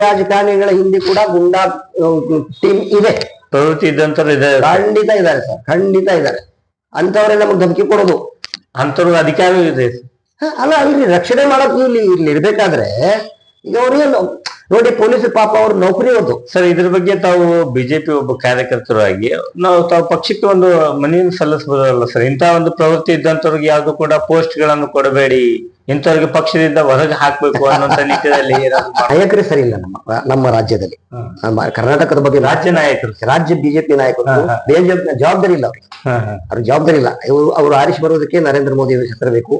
ರಾಜಕಾರಣಿಗಳ ಹಿಂದೆ ಕೂಡ ಗುಂಡಾ ಟೀಮ್ ಇದೆ. ಪ್ರವೃತ್ತಿ ಇದ್ದಂತವ್ರು ಇದೆ ಖಂಡಿತ ಇದ್ದಾರೆ ಸರ್ ಖಂಡಿತ ಇದ್ದಾರೆ. ಅಂತವ್ರೆ ನಮಗೆ ಧಮಕಿ ಕೊಡೋದು. ಅಂತವ್ರ ಅಧಿಕಾರ ಇದೆ. ಅಲ್ಲ ಅಲ್ರಿ ರಕ್ಷಣೆ ಮಾಡಕ್ ಇಲ್ಲಿ ಇಲ್ಲಿ ಇರ್ಬೇಕಾದ್ರೆ ಈಗ ಅವ್ರೇನು ನೋಡಿ ಪೊಲೀಸ್ ಪಾಪ ಅವ್ರ ನೌಕರಿ ಅವ್ರದ್ದು ಸರ್ ಇದ್ರ ಬಗ್ಗೆ ತಾವು ಬಿಜೆಪಿ ಒಬ್ಬ ಕಾರ್ಯಕರ್ತರಾಗಿ ನಾವು ತಾವು ಪಕ್ಷಕ್ಕೆ ಒಂದು ಮನವಿಯನ್ನು ಸಲ್ಲಿಸಬಹುದಲ್ಲ ಸರ್? ಇಂತಹ ಒಂದು ಪ್ರವೃತ್ತಿ ಇದ್ದಂತವ್ರಿಗೆ ಯಾವ್ದು ಕೂಡ ಪೋಸ್ಟ್ಗಳನ್ನು ಕೊಡಬೇಡಿ. ಇಂಥವ್ರಿಗೆ ಪಕ್ಷದಿಂದ ಹೊರಗೆ ಹಾಕ್ಬೇಕು ಅನ್ನೋಂತ ನಿಟ್ಟಿನಲ್ಲಿ ನಾಯಕರು ಸರಿ ಇಲ್ಲ ನಮ್ಮ ನಮ್ಮ ರಾಜ್ಯದಲ್ಲಿ. ನಮ್ಮ ಕರ್ನಾಟಕದ ಬಗ್ಗೆ ರಾಜ್ಯ ನಾಯಕರು ರಾಜ್ಯ ಬಿಜೆಪಿ ನಾಯಕರು. ಜವಾಬ್ದಾರಿ ಇಲ್ಲ ಅವ್ರಿಗೆ. ಅವ್ರ ಜವಾಬ್ದಾರಿ ಇಲ್ಲ. ಇವರು ಅವರು ಆರಿಸಿ ಬರೋದಕ್ಕೆ ನರೇಂದ್ರ ಮೋದಿ ಅವರ ಹೆಸರು ಬೇಕು.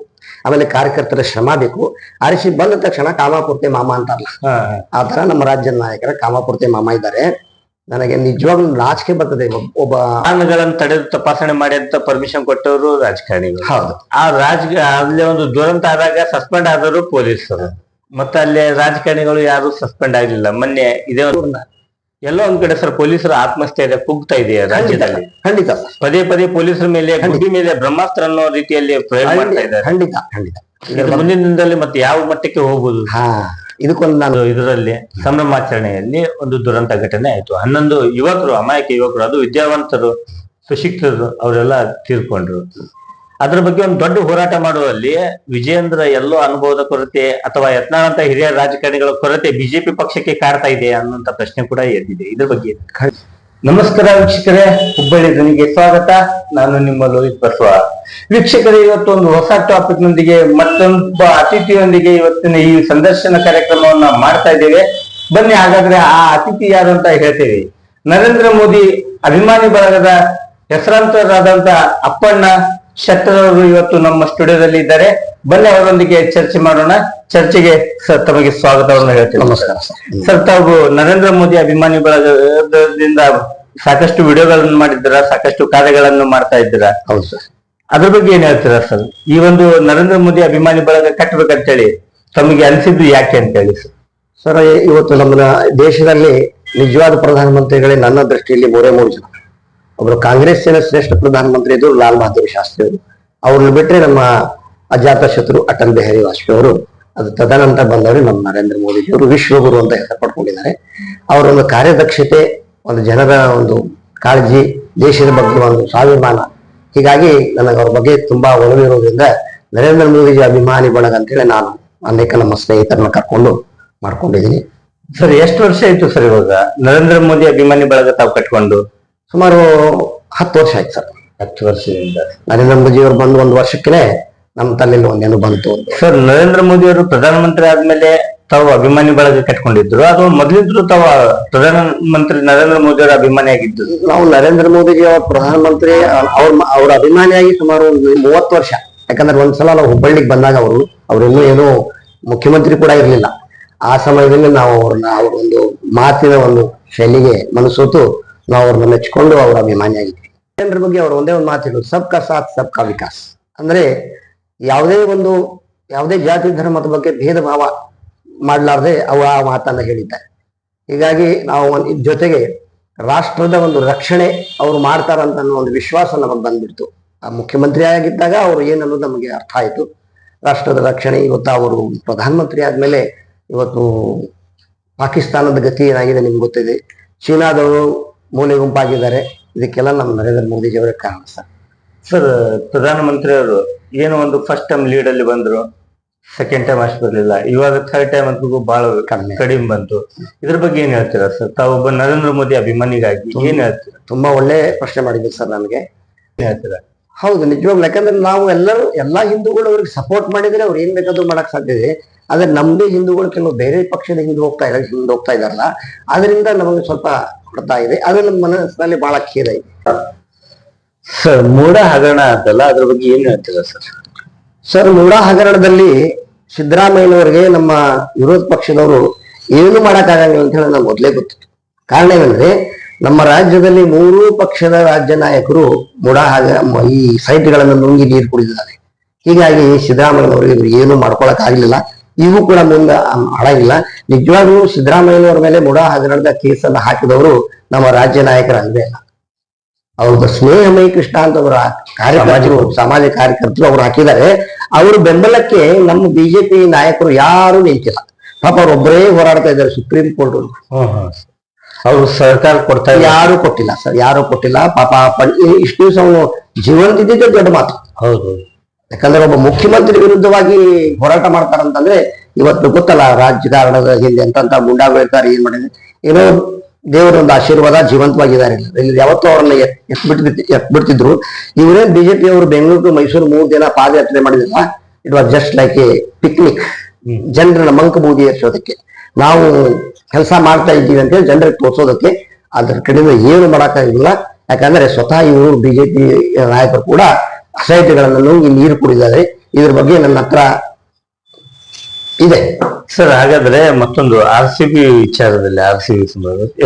ಆಮೇಲೆ ಕಾರ್ಯಕರ್ತರ ಶ್ರಮ ಬೇಕು. ಆರಿಸಿ ಬಂದ ತಕ್ಷಣ ಕಾಮಾಪೂರ್ತಿ ಮಾಮ ಅಂತಾರಲ್ಲ. ಆ ತರ ನಮ್ಮ ರಾಜ್ಯದ ನಾಯಕರ ಕಾಮಾಪೂರ್ತಿ ಮಾಮ ಇದ್ದಾರೆ. ನನಗೆ ನಿಜವಾಗ್ಲೂ ರಾಜಕೀಯ ಬರ್ತದೆ ಒಬ್ಬ- ವಾಹನಗಳನ್ನು ತಡೆದು ತಪಾಸಣೆ ಮಾಡಿ ಅಂತ ಪರ್ಮಿಷನ್ ಕೊಟ್ಟವರು ರಾಜಕಾರಣಿಗಳು. ಹೌದು. ಆ ರಾಜ ಅಲ್ಲಿ ಒಂದು ದುರಂತ ಆದಾಗ ಸಸ್ಪೆಂಡ್ ಆದವರು ಪೊಲೀಸರು. ಮತ್ತೆ ಅಲ್ಲಿ ರಾಜಕಾರಣಿಗಳು ಯಾರು ಸಸ್ಪೆಂಡ್ ಆಗಲಿಲ್ಲ. ಮೊನ್ನೆ ಇದೇ ಒಂದು ಎಲ್ಲೋ ಒಂದ್ ಕಡೆ ಸರ್ ಪೊಲೀಸರ ಆತ್ಮಸ್ಥೈರ್ಯ ಕುಗ್ತಾ ಇದೆ ರಾಜ್ಯದಲ್ಲಿ? ಖಂಡಿತ. ಪದೇ ಪದೇ ಪೊಲೀಸರ ಮೇಲೆ ಗುಡ್ಡಿ ಮೇಲೆ ಬ್ರಹ್ಮಾಸ್ತ್ರ ಅನ್ನೋ ರೀತಿಯಲ್ಲಿ ಪ್ರಯೋಗ ಮಾಡ್ತಾ ಇದ್ದಾರೆ. ಖಂಡಿತ ಖಂಡಿತ. ಮುಂದಿನ ದಿನದಲ್ಲಿ ಮತ್ತೆ ಯಾವ ಮಟ್ಟಕ್ಕೆ ಹೋಗುದು ಇದಕ್ಕೊಂದು ನಾನು ಇದರಲ್ಲಿ ಸಂಭ್ರಮಾಚರಣೆಯಲ್ಲಿ ಒಂದು ದುರಂತ ಘಟನೆ ಆಯ್ತು. ಹನ್ನೊಂದು ಯುವಕರು ಅಮಾಯಕ ಯುವಕರು ಅದು ವಿದ್ಯಾವಂತರು ಸುಶಿಕ್ಷರು ಅವರೆಲ್ಲ ತೀರ್ಕೊಂಡ್ರು. ಅದ್ರ ಬಗ್ಗೆ ಒಂದು ದೊಡ್ಡ ಹೋರಾಟ ಮಾಡುವಲ್ಲಿ ವಿಜಯೇಂದ್ರ ಎಲ್ಲೋ ಅನುಭವದ ಕೊರತೆ ಅಥವಾ ಯತ್ನಾಳಂತ ಹಿರಿಯ ರಾಜಕಾರಣಿಗಳ ಕೊರತೆ ಬಿಜೆಪಿ ಪಕ್ಷಕ್ಕೆ ಕಾಡ್ತಾ ಇದೆ ಅನ್ನುವಂತ ಪ್ರಶ್ನೆ ಕೂಡ ಎದ್ದಿದೆ. ಇದ್ರ ಬಗ್ಗೆ ನಮಸ್ಕಾರ ವೀಕ್ಷಕರೇ, ಹುಬ್ಬಳ್ಳಿ ಧ್ವನಿಗೆ ಸ್ವಾಗತ. ನಾನು ನಿಮ್ಮ ಲೋಹಿತ್ ಬಸವ. ವೀಕ್ಷಕರೇ ಇವತ್ತು ಒಂದು ಹೊಸ ಟಾಪಿಕ್ ನೊಂದಿಗೆ ಮತ್ತೊಬ್ಬ ಅತಿಥಿಯೊಂದಿಗೆ ಇವತ್ತಿನ ಈ ಸಂದರ್ಶನ ಕಾರ್ಯಕ್ರಮವನ್ನ ಮಾಡ್ತಾ ಇದ್ದೇವೆ. ಬನ್ನಿ, ಹಾಗಾದ್ರೆ ಆ ಅತಿಥಿ ಯಾರು ಅಂತ ಹೇಳ್ತೇವೆ. ನರೇಂದ್ರ ಮೋದಿ ಅಭಿಮಾನಿ ಬಳಗದ ಹೆಸರಾಂತರಾದಂತ ಅಪ್ಪಣ್ಣ ಶೆಟ್ಟರ್ ಅವರು ಇವತ್ತು ನಮ್ಮ ಸ್ಟುಡಿಯೋದಲ್ಲಿ ಇದ್ದಾರೆ. ಬನ್ನಿ ಅವರೊಂದಿಗೆ ಚರ್ಚೆ ಮಾಡೋಣ. ಚರ್ಚೆಗೆ ಸರ್ ತಮಗೆ ಸ್ವಾಗತವನ್ನು ಹೇಳ್ತೀವಿ. ನಮಸ್ಕಾರ. ಸರ್ ಸರ್ ತಾವು ನರೇಂದ್ರ ಮೋದಿ ಅಭಿಮಾನಿ ಬಳಗದಿಂದ ಸಾಕಷ್ಟು ವಿಡಿಯೋಗಳನ್ನು ಮಾಡಿದ್ದೀರಾ? ಸಾಕಷ್ಟು ಕಾರ್ಯಗಳನ್ನು ಮಾಡ್ತಾ ಇದ್ದೀರಾ? ಹೌದು ಸರ್. ಅದ್ರ ಬಗ್ಗೆ ಏನ್ ಹೇಳ್ತೀರಾ ಸರ್? ಈ ಒಂದು ನರೇಂದ್ರ ಮೋದಿ ಅಭಿಮಾನಿ ಬಳಗ ಕಟ್ಟಬೇಕಂತೇಳಿ ತಮಗೆ ಅನಿಸಿದ್ದು ಯಾಕೆ ಅಂತ ಹೇಳಿ ಸರ್? ಸರ್ ಇವತ್ತು ನಮ್ಮ ದೇಶದಲ್ಲಿ ನಿಜವಾದ ಪ್ರಧಾನಮಂತ್ರಿಗಳೇ ನನ್ನ ದೃಷ್ಟಿಯಲ್ಲಿ ಮೂರೇ ಮೂರು ಜನ. ಒಬ್ರು ಕಾಂಗ್ರೆಸ್ಸಿನ ಶ್ರೇಷ್ಠ ಪ್ರಧಾನಮಂತ್ರಿ ಇದ್ರು ಲಾಲ್ ಬಹದ್ದೂರ್ ಶಾಸ್ತ್ರಿ ಅವರು. ಅವ್ರನ್ನ ಬಿಟ್ರೆ ನಮ್ಮ ಅಜಾತ ಶತ್ರು ಅಟಲ್ ಬಿಹಾರಿ ವಾಜಪೇಯಿ ಅವರು, ಅದು ತದನಂತರ ಬಂದವರು ನಮ್ಮ ನರೇಂದ್ರ ಮೋದಿ ಅವರು, ವಿಶ್ವಗುರು ಅಂತ ಹೆಸರು ಪಡ್ಕೊಂಡಿದ್ದಾರೆ. ಅವರ ಒಂದು ಕಾರ್ಯದಕ್ಷತೆ, ಒಂದು ಜನರ ಒಂದು ಕಾಳಜಿ, ದೇಶದ ಬಗ್ಗೆ ಒಂದು ಸ್ವಾಭಿಮಾನ. ಹೀಗಾಗಿ ನನಗೆ ಅವ್ರ ಬಗ್ಗೆ ತುಂಬಾ ಒಲವಿರೋದ್ರಿಂದ ನರೇಂದ್ರ ಮೋದಿಜಿ ಅಭಿಮಾನಿ ಬಳಗ ಅಂತೇಳಿ ನಾನು ಅನೇಕ ನಮ್ಮ ಸ್ನೇಹಿತರನ್ನ ಕರ್ಕೊಂಡು ಮಾಡ್ಕೊಂಡಿದ್ದೀನಿ. ಸರ್, ಎಷ್ಟು ವರ್ಷ ಆಯ್ತು ಸರ್ ಇವಾಗ? ನರೇಂದ್ರ ಮೋದಿ ಅಭಿಮಾನಿ ಬಳಗ ತಾವು ಕಟ್ಕೊಂಡು? ಸುಮಾರು ಹತ್ತು ವರ್ಷ ಆಯ್ತು ಸರ್. ಹತ್ತು ವರ್ಷದಿಂದ. ನರೇಂದ್ರ ಮೋದಿ ಅವರು ಬಂದು ಒಂದು ವರ್ಷಕ್ಕೆ ನಮ್ಮ ತಲೆಯಲ್ಲಿ ಒಂದೇನು ಬಂತು. ಸರ್ ನರೇಂದ್ರ ಮೋದಿ ಅವರು ಪ್ರಧಾನಮಂತ್ರಿ ಆದ್ಮೇಲೆ ತಾವು ಅಭಿಮಾನಿ ಬಳಗ ಕಟ್ಕೊಂಡಿದ್ರು. ಅದು ಮೊದಲಿದ್ರು ತಾವ ಪ್ರಧಾನಮಂತ್ರಿ ನರೇಂದ್ರ ಮೋದಿ ಅವರ ಅಭಿಮಾನಿ ಆಗಿದ್ದು. ನಾವು ನರೇಂದ್ರ ಮೋದಿಜಿ ಅವ್ರ ಪ್ರಧಾನಮಂತ್ರಿ ಅವ್ರ ಅವ್ರ ಅಭಿಮಾನಿಯಾಗಿ ಸುಮಾರು ಒಂದು ಮೂವತ್ತು ವರ್ಷ. ಯಾಕಂದ್ರೆ ಒಂದ್ಸಲ ನಾವು ಹುಬ್ಬಳ್ಳಿಗೆ ಬಂದಾಗ ಅವರು ಅವ್ರು ಇನ್ನೂ ಏನು ಮುಖ್ಯಮಂತ್ರಿ ಕೂಡ ಇರಲಿಲ್ಲ. ಆ ಸಮಯದಲ್ಲಿ ನಾವು ಅವ್ರನ್ನ ಅವ್ರ ಒಂದು ಮಾತಿನ ಒಂದು ಶೈಲಿಗೆ ಮನಸೋತು ನಾವು ಅವ್ರನ್ನ ಮೆಚ್ಕೊಂಡು ಅವ್ರ ಅಭಿಮಾನಿಯಾಗಿದ್ವಿ ಜನರ ಬಗ್ಗೆ ಅವ್ರು ಒಂದೇ ಒಂದು ಮಾತಿದ್ರು ಸಬ್ ಕಾ ಸಾಥ್ ಸಬ್ ಕಾ ವಿಕಾಸ್. ಅಂದ್ರೆ ಯಾವುದೇ ಒಂದು, ಯಾವುದೇ ಜಾತಿ, ಧರ್ಮದ ಬಗ್ಗೆ ಭೇದ ಭಾವ ಮಾಡಲಾರ್ದೆ ಅವ ಆ ಮಾತನ್ನ ಹೇಳಿದ್ದಾರೆ. ಹೀಗಾಗಿ ನಾವು ಜೊತೆಗೆ ರಾಷ್ಟ್ರದ ಒಂದು ರಕ್ಷಣೆ ಅವ್ರು ಮಾಡ್ತಾರಂತ ಅನ್ನೋ ಒಂದು ವಿಶ್ವಾಸ ನಮಗೆ ಬಂದ್ಬಿಡ್ತು. ಆ ಮುಖ್ಯಮಂತ್ರಿ ಆಗಿದ್ದಾಗ ಅವರು ಏನನ್ನೋದು ನಮಗೆ ಅರ್ಥ ಆಯಿತು. ರಾಷ್ಟ್ರದ ರಕ್ಷಣೆ, ಇವತ್ತು ಅವರು ಪ್ರಧಾನಮಂತ್ರಿ ಆದ್ಮೇಲೆ ಇವತ್ತು ಪಾಕಿಸ್ತಾನದ ಗತಿ ಏನಾಗಿದೆ ನಿಮ್ಗೆ ಗೊತ್ತಿದೆ? ಚೀನಾದವರು ಮೂಲೆ ಗುಂಪಾಗಿದ್ದಾರೆ ಇದಕ್ಕೆಲ್ಲ ನಮ್ಮ ನರೇಂದ್ರ ಮೋದಿಜಿಯವರೇ ಕಾರಣ ಸರ್. ಸರ್ ಪ್ರಧಾನಮಂತ್ರಿ ಅವರು ಏನೋ ಒಂದು ಫಸ್ಟ್ ಟೈಮ್ ಲೀಡ್ ಅಲ್ಲಿ ಬಂದ್ರು ಸೆಕೆಂಡ್ ಟೈಮ್ ಅಷ್ಟು ಬರಲಿಲ್ಲ. ಇವಾಗ ಥರ್ಡ್ ಟೈಮ್ ಅಂತೂ ಬಹಳ ಕಡಿಮೆ. ಕಡಿಮೆ ಬಂತು. ಇದ್ರ ಬಗ್ಗೆ ಏನ್ ಹೇಳ್ತೀರಾ ಸರ್? ತಾವೊಬ್ಬ ನರೇಂದ್ರ ಮೋದಿ ಅಭಿಮಾನಿಗಾಗಿ ಏನ್ ಹೇಳ್ತೀರಾ? ತುಂಬಾ ಒಳ್ಳೆ ಪ್ರಶ್ನೆ ಮಾಡಿದ್ರು ಸರ್ ನನಗೆ ಏನ್ ಹೇಳ್ತೀರಾ? ಹೌದು ನಿಜವಾಗ್ಲು. ಯಾಕಂದ್ರೆ ನಾವು ಎಲ್ಲರೂ ಎಲ್ಲಾ ಹಿಂದೂಗಳು ಅವ್ರಿಗೆ ಸಪೋರ್ಟ್ ಮಾಡಿದ್ರೆ ಅವ್ರು ಏನ್ ಬೇಕಾದ್ರೂ ಮಾಡಕ್ ಸಾಧ್ಯ ಇದೆ. ಆದ್ರೆ ನಮ್ದೇ ಹಿಂದೂಗಳು ಕೆಲವು ಬೇರೆ ಪಕ್ಷದ ಹಿಂದೆ ಹೋಗ್ತಾ ಇದ್ದಾರೆ ಹಿಂದೆ ಹೋಗ್ತಾ ಇದಾರಲ್ಲ ಅದರಿಂದ ನಮಗೆ ಸ್ವಲ್ಪ ಕೊಡ್ತಾ ಇದೆ. ಅದು ನಮ್ಮ ಮನಸ್ಸಿನಲ್ಲಿ ಬಹಳ ಖೇದ ಇದೆ. ಸರ್ ಮೂಡ ಹಗರಣ ಅಂತಲ್ಲ ಅದ್ರ ಬಗ್ಗೆ ಏನ್ ಹೇಳ್ತೀರಾ ಸರ್? ಸರ್ ಮೂಡ ಹಗರಣದಲ್ಲಿ ಸಿದ್ದರಾಮಯ್ಯನವರಿಗೆ ನಮ್ಮ ವಿರೋಧ ಪಕ್ಷದವರು ಏನು ಮಾಡಕ್ಕಾಗಂಗಿಲ್ಲ ಅಂತ ಹೇಳಿ ನಮ್ಗೆ ಮೊದಲೇ ಗೊತ್ತಿತ್ತು. ಕಾರಣ ಏನಂದ್ರೆ ನಮ್ಮ ರಾಜ್ಯದಲ್ಲಿ ಮೂರೂ ಪಕ್ಷದ ರಾಜ್ಯ ನಾಯಕರು ಮೂಡ ಹಾಗ ಈ ಸೈಟ್ಗಳನ್ನು ನುಂಗಿ ನೀರು ಕುಡಿದಿದ್ದಾರೆ. ಹೀಗಾಗಿ ಸಿದ್ದರಾಮಯ್ಯನವರಿಗೆ ಇವರು ಏನು ಮಾಡ್ಕೊಳಕ್ ಆಗ್ಲಿಲ್ಲ. ಇವು ಕೂಡ ಮುಂದೆ ಹಾಳಾಗಿಲ್ಲ ನಿಜವಾಗ್ಲೂ ಸಿದ್ದರಾಮಯ್ಯನವರ ಮೇಲೆ ಮುಡಾ ಹಗರಣದ ಕೇಸನ್ನು ಹಾಕಿದವರು ನಮ್ಮ ರಾಜ್ಯ ನಾಯಕರಲ್ಲದೆ ಅಲ್ಲ. ಅವ್ರದ್ದು ಸ್ನೇಹಮಯಿ ಕೃಷ್ಣ ಅಂತ ಅವರ ಕಾರ್ಯಕರ್ತರು ಸಮಾಜ ಕಾರ್ಯಕರ್ತರು ಅವ್ರು ಹಾಕಿದ್ದಾರೆ. ಅವರು ಬೆಂಬಲಕ್ಕೆ ನಮ್ಮ ಬಿಜೆಪಿ ನಾಯಕರು ಯಾರು ನಿಂತಿಲ್ಲ. ಪಾಪ ಅವ್ರೊಬ್ಬರೇ ಹೋರಾಡ್ತಾ ಇದ್ದಾರೆ ಸುಪ್ರೀಂ ಕೋರ್ಟ್ ಅವ್ರು ಸರ್ಕಾರ ಕೊಡ್ತಾ ಯಾರು ಕೊಟ್ಟಿಲ್ಲ ಸರ್ ಯಾರು ಕೊಟ್ಟಿಲ್ಲ. ಪಾಪ ಇಷ್ಟು ದಿವಸ ಅವನು ಜೀವಂತ ಇದ್ದಿದ್ದೇ ದೊಡ್ಡ ಮಾತು. ಹೌದು. ಯಾಕಂದ್ರೆ ಒಬ್ಬ ಮುಖ್ಯಮಂತ್ರಿ ವಿರುದ್ಧವಾಗಿ ಹೋರಾಟ ಮಾಡ್ತಾರಂತಂದ್ರೆ ಇವತ್ತು ಗೊತ್ತಲ್ಲ ರಾಜಕಾರಣದ ಹಿಂದೆ ಅಂತಂತ ಹೇಳ್ತಾರೆ ಏನ್ ಮಾಡಿದ್ರೆ. ಏನೋ ದೇವರ ಒಂದು ಆಶೀರ್ವಾದ ಜೀವಂತವಾಗಿದ್ದಾರೆ. ಇಲ್ಲಿ ಯಾವತ್ತೂ ಅವ್ರನ್ನ ಎತ್ ಎತ್ಬಿಟ್ಟು ಎತ್ಬಿಡ್ತಿದ್ರು. ಇವರೇನ್ ಬಿಜೆಪಿ ಅವರು ಬೆಂಗಳೂರು ಮೈಸೂರು ಮೂರು ದಿನ ಪಾದಯಾತ್ರೆ ಮಾಡಿದಿಲ್ಲ it was just like a picnic. ಜನರನ್ನ ಮಂಕಬೂದಿ ಎರ್ಸೋದಕ್ಕೆ ನಾವು ಕೆಲಸ ಮಾಡ್ತಾ ಇದ್ದೀವಿ ಅಂತ ಹೇಳಿ ಜನರಿಗೆ ತೋರಿಸೋದಕ್ಕೆ ಅದ್ರ ಕಡೆಯಿಂದ ಏನು ಮಾಡಕ್ಕಾಗಿಲ್ಲ. ಯಾಕಂದ್ರೆ ಸ್ವತಃ ಇವರು ಬಿಜೆಪಿ ನಾಯಕರು ಕೂಡ ಅಸಹ್ಯತೆಗಳನ್ನು ನುಂಗಿ ನೀರು ಕುಡಿದಾರೆ ಇದ್ರ ಬಗ್ಗೆ ನನ್ನ ಹತ್ರ ಇದೆ. ಸರ್ ಹಾಗಾದ್ರೆ ಮತ್ತೊಂದು ಆರ್ ಸಿ ಬಿ ವಿಚಾರದಲ್ಲಿ ಆರ್ ಸಿ ಬಿ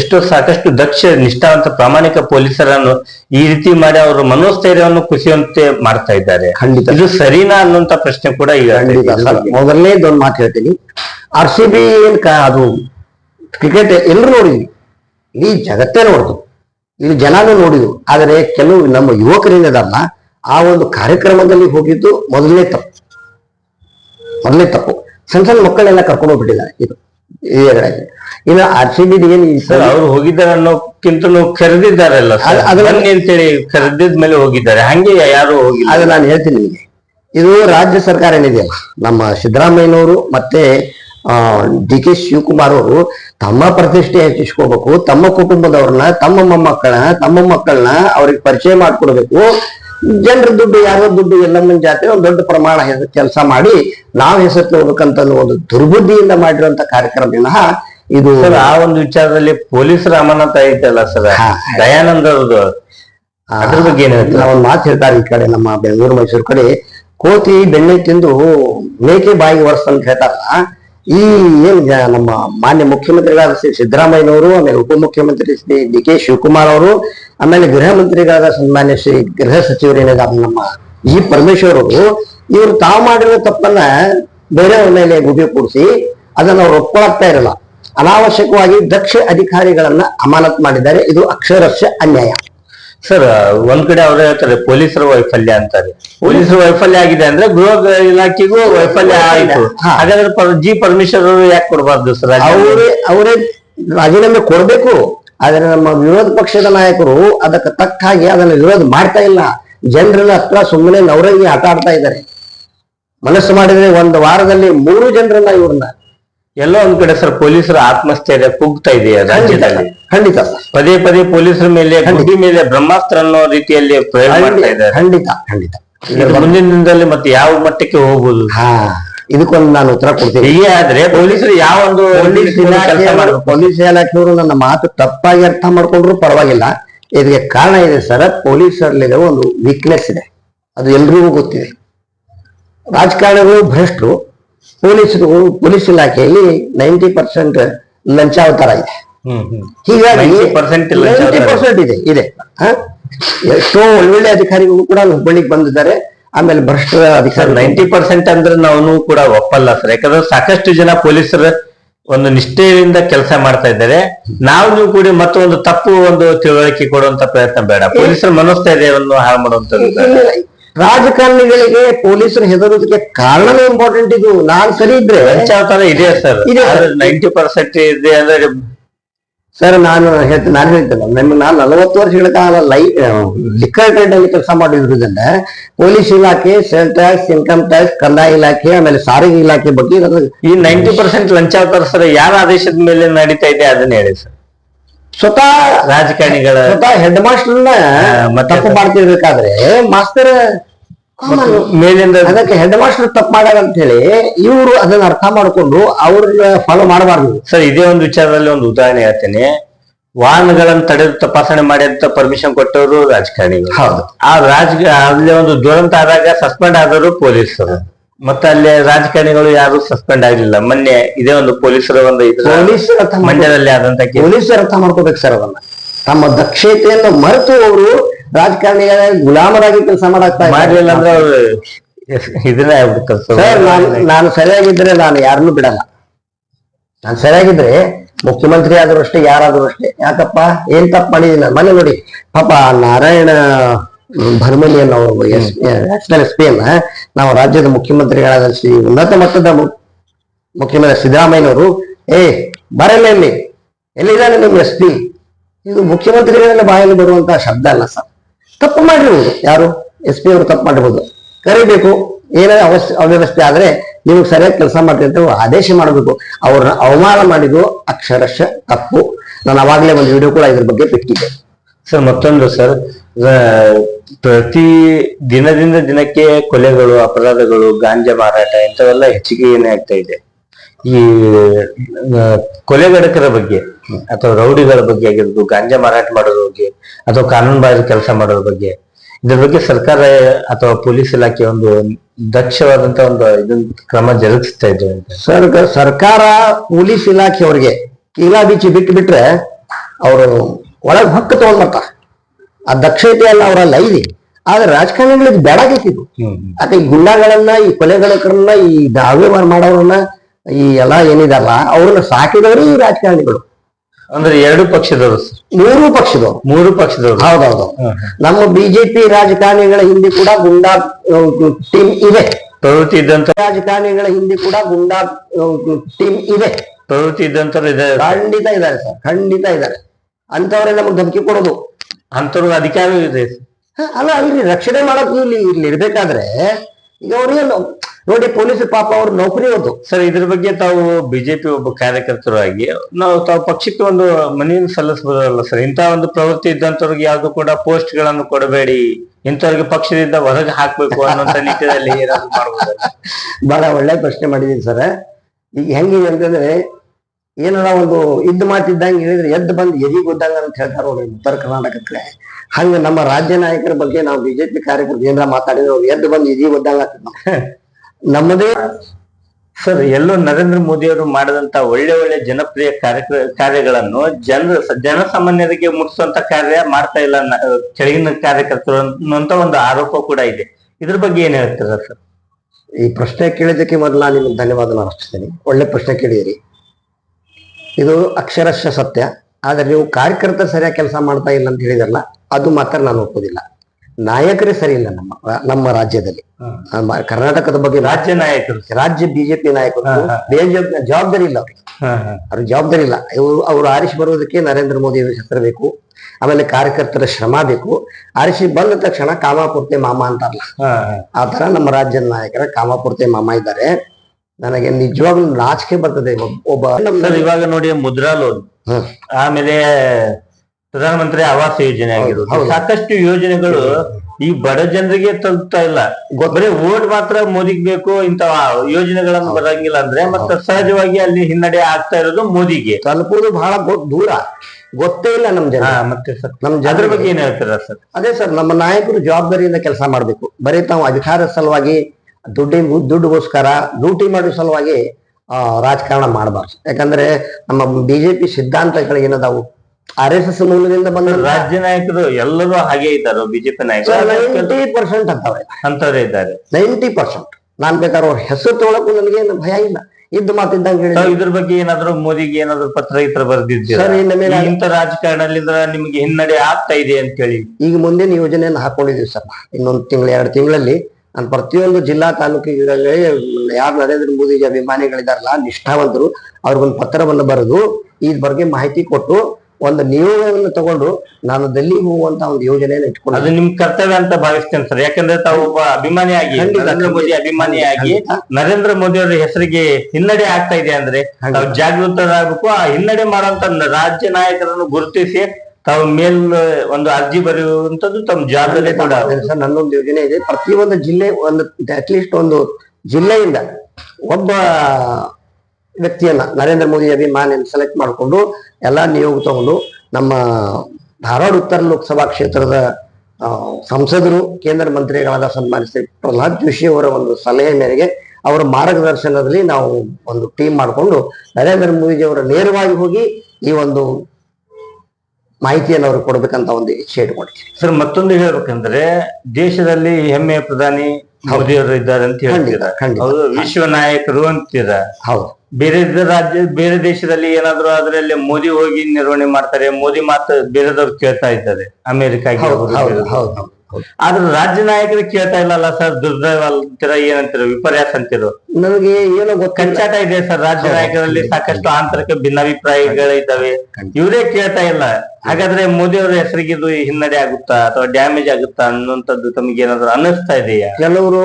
ಎಷ್ಟೋ ಸಾಕಷ್ಟು ದಕ್ಷ ನಿಷ್ಠಾವಂತ ಪ್ರಾಮಾಣಿಕ ಪೊಲೀಸರನ್ನು ಈ ರೀತಿ ಮಾಡಿ ಅವರ ಮನೋಸ್ಥೈರ್ಯವನ್ನು ಕುಸಿಯುವಂತೆ ಮಾಡ್ತಾ ಇದ್ದಾರೆ. ಖಂಡಿತ. ಇದು ಸರಿನಾ ಅನ್ನುವಂತ ಪ್ರಶ್ನೆ ಕೂಡ ಈಗ ಮೊದಲನೇದೊಂದು ಮಾತು ಹೇಳ್ತೀನಿ. ಆರ್ ಸಿ ಬಿ ಏನ್ ಅದು ಕ್ರಿಕೆಟ್ ಎಲ್ಲರೂ ನೋಡಿದ್ವಿ. ಇಡೀ ಜಗತ್ತೇ ನೋಡಿದ್ವು ಇಲ್ಲಿ ಜನನೂ ನೋಡಿದ್ವು ಆದರೆ ಕೆಲವು ನಮ್ಮ ಯುವಕರೇನಿದಾರಲ್ಲ ಆ ಒಂದು ಕಾರ್ಯಕ್ರಮದಲ್ಲಿ ಹೋಗಿದ್ದು ಮೊದಲನೇ ತಪ್ಪು. ಮೊದಲನೇ ತಪ್ಪು. ಸಣ್ಣ ಸಣ್ಣ ಮಕ್ಕಳೆಲ್ಲ ಕರ್ಕೊಂಡು ಹೋಗ್ಬಿಟ್ಟಿದ್ದಾರೆ ಇದು. ಇದರಾಗಿ ಇನ್ನು ಆರ್ ಸಿ ಬಿ ಏನು ಅವ್ರು ಹೋಗಿದ್ದಾರೆ ಅನ್ನೋಕ್ಕಿಂತ ಕರೆದಿದ್ದಾರಲ್ಲ ಸರ್. ಅದು- ಅದು- ಬನ್ನಿ ಅಂತೇಳಿ ಕರೆದಿದ ಮೇಲೆ ಹೋಗಿದ್ದಾರೆ. ಹಂಗೆ ಯಾರು ಹೋಗಿಲ್ಲ. ಅದು ನಾನು ಹೇಳ್ತೀನಿ ನಿಮಗೆ. ಇದು ರಾಜ್ಯ ಸರ್ಕಾರ ಏನಿದೆಯಲ್ಲ ನಮ್ಮ ಸಿದ್ದರಾಮಯ್ಯನವರು ಮತ್ತೆ ಡಿ ಕೆ ಶಿವಕುಮಾರ್ ಅವರು ತಮ್ಮ ಪ್ರತಿಷ್ಠೆ ಹೆಚ್ಚಿಸ್ಕೋಬೇಕು ತಮ್ಮ ಕುಟುಂಬದವ್ರನ್ನ ತಮ್ಮ ಮೊಮ್ಮಕ್ಕಳನ್ನ ತಮ್ಮ ಮಕ್ಕಳನ್ನ ಅವ್ರಿಗೆ ಪರಿಚಯ ಮಾಡ್ಕೊಡ್ಬೇಕು. ಜನರ ದುಡ್ಡು ಯಾರೋ ದುಡ್ಡು ಎಲ್ಲಮ್ಮನ ಜಾತಿ ಒಂದು ದೊಡ್ಡ ಪ್ರಮಾಣ ಕೆಲಸ ಮಾಡಿ ನಾವು ಹೆಸರು ಹೋಗ್ಬೇಕಂತ ಒಂದು ದುರ್ಬುದ್ಧಿಯಿಂದ ಮಾಡಿರುವಂತ ಕಾರ್ಯಕ್ರಮ ವಿನಃ ಇದು ಸರ್ ಆ ಒಂದು ವಿಚಾರದಲ್ಲಿ ಪೊಲೀಸ್ ಅಮಾನತ ಐತಲ್ಲ ಸರ್? ದಯಾನಂದ ಅದ್ರ ಬಗ್ಗೆ ಏನ್ ಒಂದು ಮಾತು ಹೇಳ್ತಾರೆ ಈ ಕಡೆ ನಮ್ಮ ಬೆಂಗಳೂರು ಮೈಸೂರು ಕಡೆ. ಕೋತಿ ಬೆಣ್ಣೆ ತಿಂದು ಮೇಕೆ ಬಾಯಿ ಒರೆಸ್ತಂತ ಅಂತ ಹೇಳ್ತಾರಲ್ಲ. ಈ ಏನ್ ನಮ್ಮ ಮಾನ್ಯ ಮುಖ್ಯಮಂತ್ರಿಗಳಾದ ಶ್ರೀ ಸಿದ್ದರಾಮಯ್ಯನವರು, ಆಮೇಲೆ ಉಪಮುಖ್ಯಮಂತ್ರಿ ಶ್ರೀ ಡಿ ಕೆ ಶಿವಕುಮಾರ್ ಅವರು, ಆಮೇಲೆ ಗೃಹ ಮಂತ್ರಿಗಳಾದ ಸನ್ಮಾನ್ಯ ಶ್ರೀ ಗೃಹ ಸಚಿವರೇನಾದ ನಮ್ಮ ಜಿ ಪರಮೇಶ್ವರ್ ಅವರು, ಇವರು ತಾವು ಮಾಡಿರೋ ತಪ್ಪನ್ನ ಬೇರೆಯವ್ರ ಮೇಲೆ ಗುಬಿ ಕೂಡಿಸಿ ಅದನ್ನ ಅವ್ರು ಒಪ್ಕೊಳಕ್ತಾ ಇರಲ್ಲ. ಅನಾವಶ್ಯಕವಾಗಿ ದಕ್ಷ ಅಧಿಕಾರಿಗಳನ್ನ ಅಮಾನತ್ ಮಾಡಿದ್ದಾರೆ. ಇದು ಅಕ್ಷರಸ್ಯ ಅನ್ಯಾಯ. ಸರ್ ಒಂದ್ ಕಡೆ ಅವ್ರ ಹೇಳ್ತಾರೆ ಪೊಲೀಸರ ವೈಫಲ್ಯ ಅಂತಾರೆ. ಪೊಲೀಸರ ವೈಫಲ್ಯ ಆಗಿದೆ ಅಂದ್ರೆ ಗೃಹ ಇಲಾಖೆಗೂ ವೈಫಲ್ಯ ಆಯ್ತು. ಹಾಗಾದ್ರೆ ಜಿ ಪರಮೇಶ್ವರ್ ಅವರು ಯಾಕೆ ಕೊಡಬಾರ್ದು ಸರ್? ಅವರೇ ಅವರೇ ರಾಜೀನಾಮೆ ಕೊಡ್ಬೇಕು. ಆದ್ರೆ ನಮ್ಮ ವಿರೋಧ ಪಕ್ಷದ ನಾಯಕರು ಅದಕ್ಕೆ ತಕ್ಕ ಹಾಗೆ ಅದನ್ನ ವಿರೋಧ ಮಾಡ್ತಾ ಇಲ್ಲ. ಜನರನ್ನ ಹತ್ರ ಸುಮ್ಮನೆ ನವರಂಗಿ ಆಟ ಆಡ್ತಾ ಇದ್ದಾರೆ. ಮನಸ್ಸು ಮಾಡಿದ್ರೆ ಒಂದು ವಾರದಲ್ಲಿ ಮೂರು ಜನರನ್ನ ಇವ್ರನ್ನ ಎಲ್ಲೋ ಒಂದ್ ಕಡೆ ಸರ್ ಪೊಲೀಸರ ಆತ್ಮಸ್ಥೈರ್ಯ ಕುಗ್ತಾ ಇದೆಯಾ ಖಂಡಿತ ರಾಜ್ಯದಲ್ಲಿ? ಖಂಡಿತ ಸರ್. ಪದೇ ಪದೇ ಪೊಲೀಸರ ಮೇಲೆ ಗುಡಿ ಮೇಲೆ ಬ್ರಹ್ಮಾಸ್ತ್ರ ಅನ್ನೋ ರೀತಿಯಲ್ಲಿ ಪ್ರಯೋಗ ಮಾಡ್ತಾ ಇದ್ದಾರೆ. ಖಂಡಿತ ಖಂಡಿತ. ಇದು ಮುಂದಿನ ದಿನದಲ್ಲಿ ಮತ್ತೆ ಯಾವ ಮಟ್ಟಕ್ಕೆ ಹೋಗ್ಬೋದು? ಹಾ ಇದಕ್ಕೊಂದು ನಾನು ಉತ್ತರ ಕೊಡ್ತೀನಿ. ಹೀಗೆ ಆದ್ರೆ ಪೊಲೀಸರು ಯಾವ ಒಂದು ಪೊಲೀಸ್ ಕೆಲಸ ಮಾಡಬೇಕು? ಪೊಲೀಸ್ ಇಲಾಖೆಯವರು ನನ್ನ ಮಾತು ತಪ್ಪಾಗಿ ಅರ್ಥ ಮಾಡ್ಕೊಂಡ್ರು ಪರವಾಗಿಲ್ಲ. ಇದಕ್ಕೆ ಕಾರಣ ಇದೆ ಸರ್ ಪೊಲೀಸರಲ್ಲಿ ಒಂದು ವೀಕ್ನೆಸ್ ಇದೆ. ಅದು ಎಲ್ರಿಗೂ ಗೊತ್ತಿದೆ. ರಾಜಕಾರಣಿಗಳು ಭ್ರಷ್ಟರು. ಪೊಲೀಸರು ಪೊಲೀಸ್ ಇಲಾಖೆಯಲ್ಲಿ ನೈಂಟಿ ಪರ್ಸೆಂಟ್ ಲಂಚಾವತಾರ ಇದೆ. ಹೀಗಾಗಿ 90% ಲಂಚಾವತಾರ. ನೈಂಟಿ ಪರ್ಸೆಂಟ್ ಇದೆ ಇದೆ? ಎಷ್ಟೋ ಒಳ್ಳೊಳ್ಳೆ ಅಧಿಕಾರಿಗಳು ಕೂಡ ಹುಬ್ಬಳ್ಳಿಗೆ ಬಂದಿದ್ದಾರೆ. ಆಮೇಲೆ ಭ್ರಷ್ಟ ಅಧಿಕಾರಿ ನೈಂಟಿ ಪರ್ಸೆಂಟ್ ಅಂದ್ರೆ ನಾವು ಕೂಡ ಒಪ್ಪಲ್ಲ ಸರ್. ಯಾಕಂದ್ರೆ ಸಾಕಷ್ಟು ಜನ ಪೊಲೀಸರ ಒಂದು ನಿಷ್ಠೆಯಿಂದ ಕೆಲಸ ಮಾಡ್ತಾ ಇದ್ದಾರೆ. ನಾವು ನೀವು ಕೂಡಿ ಮತ್ತೊಂದು ತಪ್ಪು ಒಂದು ತಿಳುವಳಿಕೆ ಕೊಡುವಂತ ಪ್ರಯತ್ನ ಬೇಡ. ಪೊಲೀಸರ ಮನೋಸ್ಥೈರ್ಯವನ್ನು ಹಾಳು ಮಾಡುವಂತದ್ದು ಬೇಡ. ರಾಜಕಾರಣಿಗಳಿಗೆ ಪೊಲೀಸರು ಹೆದರೋದಕ್ಕೆ ಕಾರಣನೇ ಇಂಪಾರ್ಟೆಂಟ್ ಇದು. ನಾನ್ ಸರಿ ಇದ್ರೆ ಇದೆ ಸರ್. ಇದೆ. ನೈಂಟಿ ಪರ್ಸೆಂಟ್ ಇದೆ ಅಂದ್ರೆ ಸರ್ ನಾನು ಹೇಳ್ತೀನಿ ನಾನು ಹೇಳ್ತೇನೆ ನಮ್ಮ ನಾನು ನಲವತ್ತು ವರ್ಷಗಳ ಕಾಲ ಲೈ ಲಿಕ್ಕರ್ ಟ್ರೇಡ್ ಅಲ್ಲಿ ಕೆಲಸ ಮಾಡಿದ್ರಿಂದ ಪೊಲೀಸ್ ಇಲಾಖೆ ಸೇಲ್ ಟ್ಯಾಕ್ಸ್ ಇನ್ಕಮ್ ಟ್ಯಾಕ್ಸ್ ಕಂದಾಯ ಇಲಾಖೆ ಆಮೇಲೆ ಸಾರಿಗೆ ಇಲಾಖೆ ಬಗ್ಗೆ ನನಗೆ ಈ ನೈಂಟಿ ಪರ್ಸೆಂಟ್ ಲಂಚ ಸರ್ ಯಾರ ಆದೇಶದ ಮೇಲೆ ನಡೀತಾ ಇದೆ ಅದನ್ನ ಹೇಳಿ ಸರ್. ಸ್ವತಃ ರಾಜಕಾರಣಿಗಳ ಸ್ವತಃ ಹೆಡ್ ಮಾಸ್ಟರ್ನ ತಪ್ಪು ಮಾಡ್ತಿರ್ಬೇಕಾದ್ರೆ ಮಾಸ್ತರ್ ಮೇಲಿಂದ ಅದಕ್ಕೆ ಹೆಡ್ ಮಾಸ್ಟರ್ ತಪ್ಪು ಮಾಡ್ಯಾರ ಅಂತ ಹೇಳಿ ಇವರು ಅದನ್ನ ಅರ್ಥ ಮಾಡ್ಕೊಂಡು ಅವ್ರನ್ನ ಫಾಲೋ ಮಾಡಬಾರ್ದು. ಸರ್ ಇದೇ ಒಂದು ವಿಚಾರದಲ್ಲಿ ಒಂದು ಉದಾಹರಣೆ ಹೇಳ್ತೇನೆ. ವಾಹನಗಳನ್ನು ತಡೆದು ತಪಾಸಣೆ ಮಾಡಿ ಅಂತ ಪರ್ಮಿಷನ್ ಕೊಟ್ಟವರು ರಾಜಕಾರಣಿಗಳು. ಹೌದು. ಆ ರಾಜ ಅಲ್ಲಿ ಒಂದು ದುರಂತ ಆದಾಗ ಸಸ್ಪೆಂಡ್ ಆದವರು ಪೊಲೀಸರು ಮತ್ತೆ ಅಲ್ಲಿ ರಾಜಕಾರಣಿಗಳು ಯಾರು ಸಸ್ಪೆಂಡ್ ಆಗಿಲ್ಲ ಮೊನ್ನೆ ಇದೇ ಒಂದು ಪೊಲೀಸರ ಒಂದು ಇದ್ರ ಪೊಲೀಸ್ ಅರ್ಥ ಮಾಡ್ಕೊ- ಮಂಡ್ಯದಲ್ಲಿ ಆದಂತ ಪೊಲೀಸ್ ಪೊಲೀಸರು ಅರ್ಥ ಮಾಡ್ಕೋಬೇಕು ಸರ್ ಅದನ್ನ. ತಮ್ಮ ದಕ್ಷತೆಯನ್ನು ಮರೆತು ಅವರು ರಾಜಕಾರಣಿಗಳ ಗುಲಾಮರಾಗಿ ಕೆಲಸ ಮಾಡಾಕ್ತಾ ಮಾಡಲಿಲ್ಲ ಅಂದ್ರೆ ಅವರು ಇದನ್ನ ಆಗ್ಬಿಡ್ತಾರೆ. ಸರ್. ನಾನು ನಾನು ಸರಿಯಾಗಿದ್ರೆ ನಾನು ಯಾರನ್ನು ಬಿಡಲ್ಲ. ನಾನು ಸರಿಯಾಗಿದ್ರೆ ಮುಖ್ಯಮಂತ್ರಿ ಆದ್ರೂ ಅಷ್ಟೇ ಯಾರಾದ್ರೂ ಅಷ್ಟೇ. ಯಾಕಪ್ಪ? ಏನ್ ತಪ್ಪು ಮಾಡಿದ್ದೀನಿ ಮನೆ ನೋಡಿ. ಪಾಪ ನಾರಾಯಣ ಭರ್ಮಲಿಯನ್ ಅವರು ಎಸ್ ನ್ಯಾಷನಲ್ ಎಸ್ ಪಿ ಅನ್ನ ನಾವು ರಾಜ್ಯದ ಮುಖ್ಯಮಂತ್ರಿಗಳಾದ ಶ್ರೀ ಉನ್ನತ ಮಟ್ಟದ ಮುಖ್ಯಮಂತ್ರಿ ಸಿದ್ದರಾಮಯ್ಯನವರು ಏ ಬರಲ್ಲ ಇಲ್ಲಿ. ಎಲ್ಲಿದ್ದಾನೆ ನಿಮ್ಮ ಎಸ್ ಪಿ? ಇದು ಮುಖ್ಯಮಂತ್ರಿಗಳ ಬಾಯಲ್ಲಿ ಬರುವಂತಹ ಶಬ್ದ ಅಲ್ಲ ಸರ್. ತಪ್ಪು ಮಾಡಿರ್ಬೋದು. ಯಾರು? ಎಸ್ ಪಿ ಅವರು ತಪ್ಪು ಮಾಡಿರ್ಬೋದು. ಕರಿಬೇಕು. ಏನೇ ಅವಶ್ಯ ಅವ್ಯವಸ್ಥೆ ಆದ್ರೆ ನೀವು ಸರಿಯಾಗಿ ಕೆಲಸ ಮಾಡ್ತೀವಿ ಅಂತ ಆದೇಶ ಮಾಡಬೇಕು. ಅವ್ರನ್ನ ಅವಮಾನ ಮಾಡಿದ್ದು ಅಕ್ಷರಶಃ ತಪ್ಪು. ನಾನು ಅವಾಗಲೇ ಒಂದು ವಿಡಿಯೋ ಕೂಡ ಇದ್ರ ಬಗ್ಗೆ ಬಿಟ್ಟಿದ್ದೆ. ಸರ್, ಮತ್ತೊಂದು ಸರ್ ಪ್ರತಿ ದಿನದಿಂದ ದಿನಕ್ಕೆ ಕೊಲೆಗಳು, ಅಪರಾಧಗಳು, ಗಾಂಜಾ ಮಾರಾಟ ಇಂಥವೆಲ್ಲ ಹೆಚ್ಚಿಗೆ ಏನೇ ಆಗ್ತಾ ಇದೆ. ಈ ಕೊಲೆ ಕೊಲೆಗಡಕರ ಬಗ್ಗೆ ಅಥವಾ ರೌಡಿಗಳ ಬಗ್ಗೆ ಆಗಿರ್ಬೋದು, ಗಾಂಜಾ ಮಾರಾಟ ಮಾಡೋದ್ರ ಬಗ್ಗೆ ಅಥವಾ ಕಾನೂನು ಬಾಹಿರ ಕೆಲಸ ಮಾಡೋದ್ರ ಬಗ್ಗೆ, ಇದ್ರ ಬಗ್ಗೆ ಸರ್ಕಾರ ಅಥವಾ ಪೊಲೀಸ್ ಇಲಾಖೆ ಒಂದು ದಕ್ಷವಾದಂತ ಒಂದು ಇದನ್ನ ಕ್ರಮ ಜರುಗಿಸ್ತಾ ಇದೆ ಸರ್, ಸರ್ಕಾರ ಪೊಲೀಸ್ ಇಲಾಖೆಯವರಿಗೆ ಕೀಲಾ ಬೀಚಿ ಬಿಟ್ಟು ಬಿಟ್ರೆ ಅವರು ಒಳಗ್ ಹಕ್ಕು ತಗೊಂಡ್ಬರ್ತ ಆ ದಕ್ಷತೆ ಎಲ್ಲ ಅವರಲ್ಲ ಇದೆ ಆದ್ರೆ ರಾಜಕಾರಣಿಗಳಿಗೆ ಅದ ಈ ಗುಂಡಾಗಳನ್ನ ಈ ಕೊಲೆಗಳನ್ನ ಈ ದಾವೆ ಮಾಡೋರನ್ನ ಈ ಎಲ್ಲಾ ಏನಿದಲ್ಲ ಅವ್ರನ್ನ ಸಾಕಿದವರು ಈ ರಾಜಕಾರಣಿಗಳು. ಅಂದ್ರೆ ಎರಡು ಪಕ್ಷದವರು ಮೂರು ಪಕ್ಷದವರು. ಮೂರು ಪಕ್ಷದವರು. ಹೌದೌದು. ನಮ್ಮ ಬಿಜೆಪಿ ರಾಜಕಾರಣಿಗಳ ಹಿಂದೆ ಕೂಡ ಗುಂಡಾ ಟೀಮ್ ಇದೆ. ಪ್ರವೃತ್ತಿ ಇದ್ದಂತ ರಾಜಕಾರಣಿಗಳ ಹಿಂದೆ ಕೂಡ ಗುಂಡಾ ಟೀಮ್ ಇದೆ. ಪ್ರವೃತ್ತಿ ಇದ್ದಂತ ಇದೆ ಖಂಡಿತ ಇದ್ದಾರೆ ಸರ್. ಖಂಡಿತ ಇದ್ದಾರೆ. ಅಂತವ್ರೆ ನಮಗ್ ಧಮಕಿ ಕೊಡೋದು. ಅಂತವ್ರ ಅಧಿಕಾರ ಇದೆ ಹ, ಅಲ್ಲ ಅಲ್ರಿ ರಕ್ಷಣೆ ಮಾಡಕ್ ಇಲ್ಲಿ ಇಲ್ಲಿ ಇರ್ಬೇಕಾದ್ರೆ ಈಗ ಅವ್ರಿಗೆ ನೋಡಿ ಪೊಲೀಸ್ ಪಾಪ ಅವ್ರ ನೌಕರಿ ಹೋದು ಸರ್ ಇದ್ರ ಬಗ್ಗೆ ತಾವು ಬಿಜೆಪಿ ಒಬ್ಬ ಕಾರ್ಯಕರ್ತರು ಆಗಿ ನಾವು ತಾವು ಪಕ್ಷಕ್ಕೆ ಒಂದು ಮನವಿಯನ್ನು ಸಲ್ಲಿಸಬಹುದಲ್ಲ ಸರ್? ಇಂತಹ ಒಂದು ಪ್ರವೃತ್ತಿ ಇದ್ದಂತವ್ರಿಗೆ ಯಾವ್ದು ಕೂಡ ಪೋಸ್ಟ್ಗಳನ್ನು ಕೊಡಬೇಡಿ. ಇಂಥವ್ರಿಗೆ ಪಕ್ಷದಿಂದ ಹೊರಗೆ ಹಾಕ್ಬೇಕು ಅನ್ನೋಂತ ನಿಟ್ಟಿನಲ್ಲಿ ಏನಾದ್ರು ಮಾಡಬಹುದು ಬಹಳ ಒಳ್ಳೆ ಪ್ರಶ್ನೆ ಮಾಡಿದೀನಿ ಸರ್. ಈಗ ಹೆಂಗಿದೆ ಅಂತಂದ್ರೆ ಏನಾರ ಒಂದು ಇದ್ದ ಮಾತಿದ್ದಂಗೆ ಹೇಳಿದ್ರೆ ಎದ್ದ ಬಂದು ಎದಿ ಗೊತ್ತಂಗ ಅಂತ ಹೇಳ್ತಾರ ಉತ್ತರ ಕರ್ನಾಟಕಕ್ಕೆ. ಹಂಗ ನಮ್ಮ ರಾಜ್ಯ ನಾಯಕರ ಬಗ್ಗೆ ನಾವು ಬಿಜೆಪಿ ಕಾರ್ಯಕರ್ತರು ಏನಾರ ಮಾತಾಡಿದ್ರೆ ಅವ್ರು ಎದ್ದು ಬಂದು ಎದಿ ಗೊತ್ತಂಗ ನಮ್ಮದೇ ಸರ್ ಎಲ್ಲೋ ನರೇಂದ್ರ ಮೋದಿ ಅವರು ಮಾಡಿದಂತ ಒಳ್ಳೆ ಒಳ್ಳೆ ಜನಪ್ರಿಯ ಕಾರ್ಯ ಕಾರ್ಯಗಳನ್ನು ಜನ ಜನಸಾಮಾನ್ಯರಿಗೆ ಮುಟ್ಟಿಸುವಂತ ಕಾರ್ಯ ಮಾಡ್ತಾ ಇಲ್ಲ ಕೆಳಗಿನ ಕಾರ್ಯಕರ್ತರು ಅನ್ನುವಂತ ಒಂದು ಆರೋಪ ಕೂಡ ಇದೆ. ಇದ್ರ ಬಗ್ಗೆ ಏನ್ ಹೇಳ್ತೀರಾ ಸರ್? ಈ ಪ್ರಶ್ನೆ ಕೇಳಿದ್ದಕ್ಕೆ ಮೊದಲ ನಿಮ್ಗೆ ಧನ್ಯವಾದ ಅರ್ಪಿಸ್ತೀನಿ ಒಳ್ಳೆ ಪ್ರಶ್ನೆ ಕೇಳಿದಿರಿ. ಇದು ಅಕ್ಷರಶ ಸತ್ಯ. ಆದರೆ ನೀವು ಕಾರ್ಯಕರ್ತ ಸರಿಯಾಗಿ ಕೆಲಸ ಮಾಡ್ತಾ ಇಲ್ಲ ಅಂತ ಹೇಳಿದಲ್ಲ ಅದು ಮಾತ್ರ ನಾನು ಒಪ್ಪೋದಿಲ್ಲ. ನಾಯಕರೇ ಸರಿ ಇಲ್ಲ ನಮ್ಮ ನಮ್ಮ ರಾಜ್ಯದಲ್ಲಿ. ನಮ್ಮ ಕರ್ನಾಟಕದ ಬಗ್ಗೆ ರಾಜ್ಯ ನಾಯಕರು. ರಾಜ್ಯ ಬಿಜೆಪಿ ನಾಯಕರು. ಬೇಜವಾಬ್ದಾರಿ ಜವಾಬ್ದಾರಿ ಇಲ್ಲ ಅವ್ರಿಗೆ. ಅವ್ರ ಜವಾಬ್ದಾರಿ ಇಲ್ಲ. ಇವರು ಅವರು ಆರಿಸಿ ಬರುವುದಕ್ಕೆ ನರೇಂದ್ರ ಮೋದಿ ಅವರ ಹೆಸರು ಬೇಕು. ಆಮೇಲೆ ಕಾರ್ಯಕರ್ತರ ಶ್ರಮ ಬೇಕು. ಆರಿಸಿ ಬಂದ ತಕ್ಷಣ ಕಾಮಾಪೂರ್ತಿ ಮಾಮ ಅಂತಾರಲ್ಲ. ಆ ತರ ನಮ್ಮ ರಾಜ್ಯದ ನಾಯಕರ ಕಾಮಾಪೂರ್ತಿ ಮಾಮ ಇದ್ದಾರೆ. ನನಗೆ ನಿಜವಾಗ್ಲೂ ನಾಚಿಕೆ ಬರ್ತದೆ ಒಬ್ಬ- ಸರ್ ಇವಾಗ ನೋಡಿ ಮುದ್ರಾ ಲೋನ್. ಆಮೇಲೆ ಪ್ರಧಾನಮಂತ್ರಿ ಆವಾಸ್ ಯೋಜನೆ ಆಗಿರೋದು. ಸಾಕಷ್ಟು ಯೋಜನೆಗಳು ಈ ಬಡ ಜನರಿಗೆ ತಲುಪ್ತಾ ಇಲ್ಲ. ಬರೀ ಓಟ್ ಮಾತ್ರ ಮೋದಿಗ್ ಬೇಕು ಇಂತ ಯೋಜನೆಗಳನ್ನು ಬರಂಗಿಲ್ಲ ಅಂದ್ರೆ ಮತ್ತೆ ಸಹಜವಾಗಿ ಅಲ್ಲಿ ಹಿನ್ನಡೆ ಆಗ್ತಾ ಇರೋದು ಮೋದಿಗೆ. ತಲುಪೋದು ಬಹಳ ದೂರ. ಗೊತ್ತೇ ಇಲ್ಲ ನಮ್ ಜನ. ಮತ್ತೆ ಸರ್ ನಮ್ ಜನರ ಬಗ್ಗೆ ಏನ್ ಹೇಳ್ತೀರಾ ಸರ್? ಅದೇ ಸರ್ ನಮ್ಮ ನಾಯಕರು ಜವಾಬ್ದಾರಿಯಿಂದ ಕೆಲಸ ಮಾಡಬೇಕು. ಬರೀ ತಾವು ಅಧಿಕಾರದ ಸಲುವಾಗಿ ದುಡ್ಡಿ ದುಡ್ಡುಗೋಸ್ಕರ ಲೂಟಿ ಮಾಡೋ ಸಲುವಾಗಿ ಆ, ರಾಜಕಾರಣ ಮಾಡಬಾರ್ದು. ಯಾಕಂದ್ರೆ ನಮ್ಮ ಬಿಜೆಪಿ ಸಿದ್ಧಾಂತಗಳು ಏನದಾವು? ಆರ್ ಎಸ್ ಎಸ್ ಮೂಲದಿಂದ ಬಂದ ರಾಜ್ಯ ನಾಯಕರು ಎಲ್ಲರೂ ಹಾಗೆ ಇದ್ದಾರೆ ಬಿಜೆಪಿ ನಾಯಕರು. Ninety percent ಅಂತವ್ರೆ. ಅಂತವ್ರೆ ಇದ್ದಾರೆ. Ninety percent. ನಾನ್ ಬೇಕಾದ್ರೆ ಅವ್ರ ಹೆಸರು ತೊಗೊಳಕ್ಕೂ ನನಗೆ ಭಯ ಇಲ್ಲ. ಇದ್ದು ಮಾತಿದ್ದಂಗೆ ಹೇಳಿ ಇದ್ರ ಬಗ್ಗೆ ಏನಾದ್ರು ಮೋದಿಗೆ ಏನಾದ್ರು ಪತ್ರ ಇತ್ರ ಬರ್ದಿದ್ದೀರಾ ಇಂಥ ರಾಜಕಾರಣದಲ್ಲಿ ನಿಮ್ಗೆ ಹಿನ್ನಡೆ ಆಗ್ತಾ ಇದೆ ಅಂತ ಹೇಳಿ. ಈಗ ಮುಂದಿನ ಯೋಜನೆಯನ್ನು ಹಾಕೊಂಡಿದೀವಿ ಸರ್ ಇನ್ನೊಂದು ತಿಂಗಳು ಎರಡು ತಿಂಗಳಲ್ಲಿ. ನಾನು ಪ್ರತಿಯೊಂದು ಜಿಲ್ಲಾ ತಾಲೂಕಿಗಳಲ್ಲಿ ಯಾರು ನರೇಂದ್ರ ಮೋದಿ ಅಭಿಮಾನಿಗಳಿದಾರಲ್ಲ ನಿಷ್ಠಾವಂತರು ಅವ್ರಿಗೊಂದು ಪತ್ರವನ್ನು ಬರೆದು ಈ ಬಗ್ಗೆ ಮಾಹಿತಿ ಕೊಟ್ಟು ಒಂದು ನಿಯೋಗವನ್ನು ತಗೊಂಡು ನಾನು ದಲ್ಲಿ ಹೋಗುವಂತ ಒಂದು ಯೋಜನೆಯನ್ನು ಇಟ್ಕೊಂಡು ಅದು ನಿಮ್ ಕರ್ತವ್ಯ ಅಂತ ಭಾವಿಸ್ತೇನೆ ಸರ್. ಯಾಕಂದ್ರೆ ತಾವು ಒಬ್ಬ ಅಭಿಮಾನಿಯಾಗಿ ನರೇಂದ್ರ ಮೋದಿ ಅಭಿಮಾನಿಯಾಗಿ. ನರೇಂದ್ರ ಮೋದಿ ಅವರ ಹೆಸರಿಗೆ ಹಿನ್ನಡೆ ಆಗ್ತಾ ಇದೆ ಅಂದ್ರೆ ತಾವು ಜಾಗೃತರಾಗಬೇಕು. ಆ ಹಿನ್ನಡೆ ಮಾಡುವಂತ ರಾಜ್ಯ ನಾಯಕರನ್ನು ಗುರುತಿಸಿ ತಾವು ಮೇಲ್ ಒಂದು ಅರ್ಜಿ ಬರೆಯುವಂತದ್ದು ತಮ್ಮ ಜವಾಬ್ದಾರಿ ಕೂಡ ಸರ್ ನನ್ನೊಂದು ಯೋಜನೆ ಇದೆ. ಪ್ರತಿಯೊಂದು ಜಿಲ್ಲೆ ಒಂದು ಅಟ್ಲೀಸ್ಟ್ ಒಂದು ಜಿಲ್ಲೆಯಿಂದ ಒಬ್ಬ ವ್ಯಕ್ತಿಯನ್ನ ನರೇಂದ್ರ ಮೋದಿ ಅಭಿಮಾನ ಸೆಲೆಕ್ಟ್ ಮಾಡಿಕೊಂಡು ಎಲ್ಲಾ ನಿಯೋಗ ತಗೊಂಡು ನಮ್ಮ ಧಾರವಾಡ ಉತ್ತರ ಲೋಕಸಭಾ ಕ್ಷೇತ್ರದ ಸಂಸದರು ಕೇಂದ್ರ ಮಂತ್ರಿಗಳಾದ ಸನ್ಮಾನ ಶ್ರೀ ಪ್ರಹ್ಲಾದ್ ಜೋಶಿ ಅವರ ಒಂದು ಸಲಹೆ ಮೇರೆಗೆ ಅವರ ಮಾರ್ಗದರ್ಶನದಲ್ಲಿ ನಾವು ಒಂದು ಟೀಮ್ ಮಾಡಿಕೊಂಡು ನರೇಂದ್ರ ಮೋದಿ ಅವರ ನೇರವಾಗಿ ಹೋಗಿ ಈ ಒಂದು ಮಾಹಿತಿಯನ್ನು ಅವರು ಕೊಡಬೇಕಂತ ಒಂದು ಇಚ್ಛೆ ಇಟ್ಕೊಂಡಿದ್ದೀನಿ. ಸರ್ ಮತ್ತೊಂದು ಹೇಳ್ಬೇಕಂದ್ರೆ ದೇಶದಲ್ಲಿ ಹೆಮ್ಮೆಯ ಪ್ರಧಾನಿ ಮೋದಿ ಅವರು ಇದ್ದಾರೆ ಅಂತ ಹೇಳ್ತೀರಾ? ವಿಶ್ವ ನಾಯಕರು ಅಂತೀರಾ? ಹೌದು. ಬೇರೆ ರಾಜ್ಯ ಬೇರೆ ದೇಶದಲ್ಲಿ ಏನಾದ್ರು ಅದರಲ್ಲಿ ಮೋದಿ ಹೋಗಿ ನಿರ್ವಹಣೆ ಮಾಡ್ತಾರೆ ಮೋದಿ ಮಾತ್ರ ಬೇರೆದವ್ರು ಕೇಳ್ತಾ ಇದ್ದಾರೆ ಅಮೆರಿಕ ಆದ್ರೆ ರಾಜ್ಯ ನಾಯಕರು ಕೇಳ್ತಾ ಇಲ್ಲಲ್ಲ ಸರ್ ದುರ್ದೈವ ಅಂತೀರ ಏನಂತೀರ? ವಿಪರ್ಯಾಸ ಅಂತೀರೋ? ನನಗೆ ಏನೋ ಗೊತ್ತ ಕಂಚಾಟ ಇದೆ ಸರ್ ರಾಜ್ಯ ನಾಯಕರಲ್ಲಿ ಸಾಕಷ್ಟು ಆಂತರಿಕ ಭಿನ್ನಾಭಿಪ್ರಾಯಗಳಿದ್ದಾವೆ ಇದ್ದಾವೆ. ಇವರೇ ಕೇಳ್ತಾ ಇಲ್ಲ. ಹಾಗಾದ್ರೆ ಮೋದಿ ಅವರ ಹೆಸರಿಗೆ ಇದು ಹಿನ್ನಡೆ ಆಗುತ್ತಾ ಅಥವಾ ಡ್ಯಾಮೇಜ್ ಆಗುತ್ತಾ ಅನ್ನುವಂಥದ್ದು ತಮಗೆ ಏನಾದ್ರು ಅನ್ನಿಸ್ತಾ ಇದೆಯಾ? ಕೆಲವರು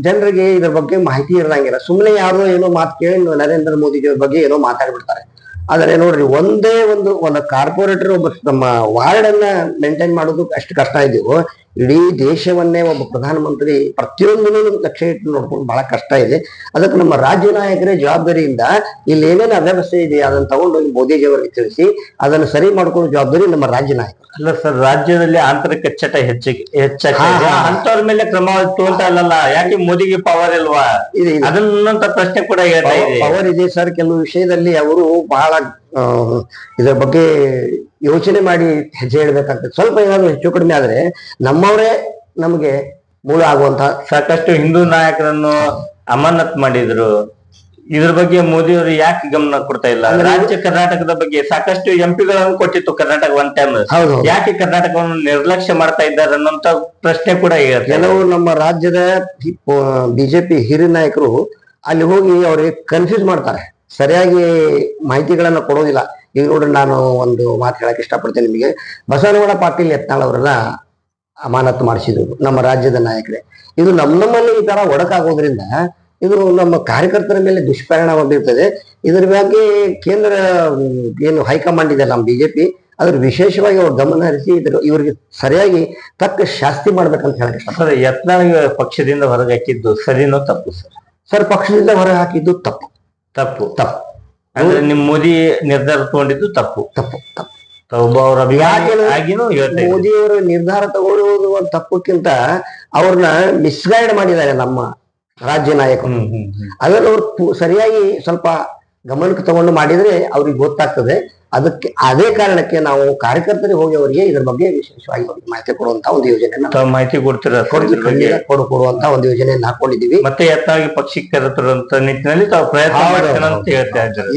ಜನರಿಗೆ ಇದ್ರ ಬಗ್ಗೆ ಮಾಹಿತಿ ಇರಂಗಿಲ್ಲ ಸುಮ್ಮನೆ ಯಾರೋ ಏನೋ ಮಾತು ಕೇಳಿ ನರೇಂದ್ರ ಮೋದಿ ಬಗ್ಗೆ ಏನೋ ಮಾತಾಡ್ಬಿಡ್ತಾರೆ. ಆದರೆ ನೋಡ್ರಿ ಒಂದೇ ಒಂದು ಒಂದು ಕಾರ್ಪೊರೇಟರ್ ಒಬ್ಬ ನಮ್ಮ ವಾರ್ಡ್ ಅನ್ನ ಮೇಂಟೈನ್ ಮಾಡೋದು ಅಷ್ಟು ಕಷ್ಟ ಇದೆಯೋ ಇಡೀ ದೇಶವನ್ನೇ ಒಬ್ಬ ಪ್ರಧಾನಮಂತ್ರಿ ಪ್ರತಿಯೊಂದನ್ನು ಲಕ್ಷ್ಯ ಇಟ್ಟು ನೋಡ್ಕೊಂಡು ಬಹಳ ಕಷ್ಟ ಇದೆ. ಅದಕ್ಕೆ ನಮ್ಮ ರಾಜ್ಯ ನಾಯಕರೇ ಜವಾಬ್ದಾರಿಯಿಂದ ಇಲ್ಲಿ ಏನೇನು ಅವ್ಯವಸ್ಥೆ ಇದೆ ಅದನ್ನ ತಗೊಂಡೋಗಿ ಮೋದಿಜಿ ಅವರಿಗೆ ತಿಳಿಸಿ ಅದನ್ನು ಸರಿ ಮಾಡ್ಕೊಳ್ಳೋ ಜವಾಬ್ದಾರಿ ನಮ್ಮ ರಾಜ್ಯ ನಾಯಕರು. ಅಲ್ಲ ಸರ್ ರಾಜ್ಯದಲ್ಲಿ ಆಂತರಿಕ ಚಟ ಹೆಚ್ಚಿಗೆ ಹೆಚ್ಚಾಗಿದೆ ಅಂತವ್ರ ಮೇಲೆ ಕ್ರಮ ತಗೊಂತ ಇಲ್ಲಲ್ಲ ಯಾಕೆ ಮೋದಿಗೆ ಪವರ್ ಇಲ್ವಾ? ಅದನ್ನಂತ ಪ್ರಶ್ನೆ ಕೂಡ ಹೇಳ್ತಾ ಇದೆ ಪವರ್ ಇದೆ ಸರ್ ಕೆಲವು ವಿಷಯದಲ್ಲಿ ಅವರು ಬಹಳ ಇದರ ಬಗ್ಗೆ ಯೋಚನೆ ಮಾಡಿ ಹೆಜ್ಜೆ ಇಡಬೇಕಾಗ್ತದೆ ಸ್ವಲ್ಪ ಏನಾದ್ರು ಹೆಚ್ಚು ಕಡಿಮೆ ಆದ್ರೆ ನಮ್ಮವರೇ ನಮಗೆ ಮೂಲ ಆಗುವಂತ ಸಾಕಷ್ಟು ಹಿಂದೂ ನಾಯಕರನ್ನು ಅಮಾನತ್ ಮಾಡಿದ್ರು. ಇದ್ರ ಬಗ್ಗೆ ಮೋದಿ ಅವರು ಯಾಕೆ ಗಮನ ಕೊಡ್ತಾ ಇಲ್ಲ? ರಾಜ್ಯ ಕರ್ನಾಟಕದ ಬಗ್ಗೆ ಸಾಕಷ್ಟು ಎಂಪಿಗಳನ್ನು ಕೊಟ್ಟಿತ್ತು ಕರ್ನಾಟಕ ಒನ್ ಟೈಮ್ ಯಾಕೆ ಕರ್ನಾಟಕವನ್ನು ನಿರ್ಲಕ್ಷ್ಯ ಮಾಡ್ತಾ ಇದ್ದಾರೆ ಅನ್ನೋಂತ ಪ್ರಶ್ನೆ ಕೂಡ ಇದೆ. ಕೆಲವು ನಮ್ಮ ರಾಜ್ಯದ ಬಿಜೆಪಿ ಹಿರಿಯ ನಾಯಕರು ಅಲ್ಲಿ ಹೋಗಿ ಅವ್ರಿಗೆ ಕನ್ಫ್ಯೂಸ್ ಮಾಡ್ತಾರೆ. ಸರಿಯಾಗಿ ಮಾಹಿತಿಗಳನ್ನು ಕೊಡೋದಿಲ್ಲ. ಈಗ ನೋಡ್ರಿ ನಾನು ಒಂದು ಮಾತು ಹೇಳಕ್ಕೆ ಇಷ್ಟಪಡ್ತೇನೆ ನಿಮಗೆ. ಬಸವನಗೌಡ ಪಾಟೀಲ್ ಯತ್ನಾಳ್ ಅವರನ್ನ ಅಮಾನತು ಮಾಡಿಸಿದ್ರು ನಮ್ಮ ರಾಜ್ಯದ ನಾಯಕರೇ. ಇದು ನಮ್ಮ ನಮ್ಮಲ್ಲಿ ಈ ತರ ಒಡಕಾಗೋದ್ರಿಂದ ಇದು ನಮ್ಮ ಕಾರ್ಯಕರ್ತರ ಮೇಲೆ ದುಷ್ಪರಿಣಾಮ ಬೀರ್ತದೆ. ಇದರ ಬಗ್ಗೆ ಕೇಂದ್ರ ಏನು ಹೈಕಮಾಂಡ್ ಇದೆ ನಮ್ಮ ಬಿಜೆಪಿ. ಅದ್ರ ವಿಶೇಷವಾಗಿ ಅವ್ರು ಗಮನ ಹರಿಸಿ ಇದ್ರ ಇವರಿಗೆ ಸರಿಯಾಗಿ ತಕ್ಕ ಶಾಸ್ತಿ ಮಾಡ್ಬೇಕಂತ ಹೇಳಕ್ಕೆ ಸರ್ ಯತ್ನಾಳ್ ಪಕ್ಷದಿಂದ ಹೊರಗೆ ಹಾಕಿದ್ದು ಸರಿನೋ ತಪ್ಪು ಸರ್? ಸರ್ ಪಕ್ಷದಿಂದ ಹೊರಗೆ ಹಾಕಿದ್ದು ತಪ್ಪು. ತಪ್ಪು ತಪ್ಪು. ಅಂದ್ರೆ ನಿಮ್ ಮೋದಿ ನಿರ್ಧಾರ ತಗೊಂಡಿದ್ದು ತಪ್ಪು. ತಪ್ಪು ತಪ್ಪು. ತಾವು ಒಬ್ಬ ಅವ್ರ ಆಗಿನೂ ಹೇಳ್ತಾ ಇದ್ದಾರೆ. ನಿರ್ಧಾರ ತಗೊಳ್ಳುವುದು ಒಂದು ತಪ್ಪಕ್ಕಿಂತ ಅವ್ರನ್ನ ಮಿಸ್ಗೈಡ್ ಮಾಡಿದ್ದಾರೆ ನಮ್ಮ ರಾಜ್ಯ ನಾಯಕರು. ಹ್ಮ್ ಹ್ಮ್ ಹ್ಮ್. ಅದನ್ನು ಅವ್ರು ಪು- ಸರಿಯಾಗಿ ಸ್ವಲ್ಪ ಗಮನಕ್ಕೆ ತಗೊಂಡು ಮಾಡಿದ್ರೆ ಅವ್ರಿಗೆ ಗೊತ್ತಾಗ್ತದೆ. ಅದಕ್ಕೆ ಅದೇ ಕಾರಣಕ್ಕೆ ನಾವು ಕಾರ್ಯಕರ್ತರಿಗೆ ಹೋಗಿ ಅವರಿಗೆ ಇದ್ರ ಬಗ್ಗೆ ವಿಶೇಷವಾಗಿ ಅವರಿಗೆ ಮಾಹಿತಿ ಕೊಡುವಂತ ಒಂದು ಯೋಜನೆ ಮಾಹಿತಿ ಕೊಡ್ತೀರಾ? ಕೊಡು ಕೊಡುವಂತ ಒಂದು ಯೋಜನೆಯನ್ನು ಹಾಕೊಂಡಿದ್ದೀವಿ ಮತ್ತೆ ಯತ್ನಾಗಿ ಪಕ್ಷಕ್ಕೆ ಕರೆತರುವಂತ ನಿಟ್ಟಿನಲ್ಲಿ ತಾವು ಪ್ರಯತ್ನ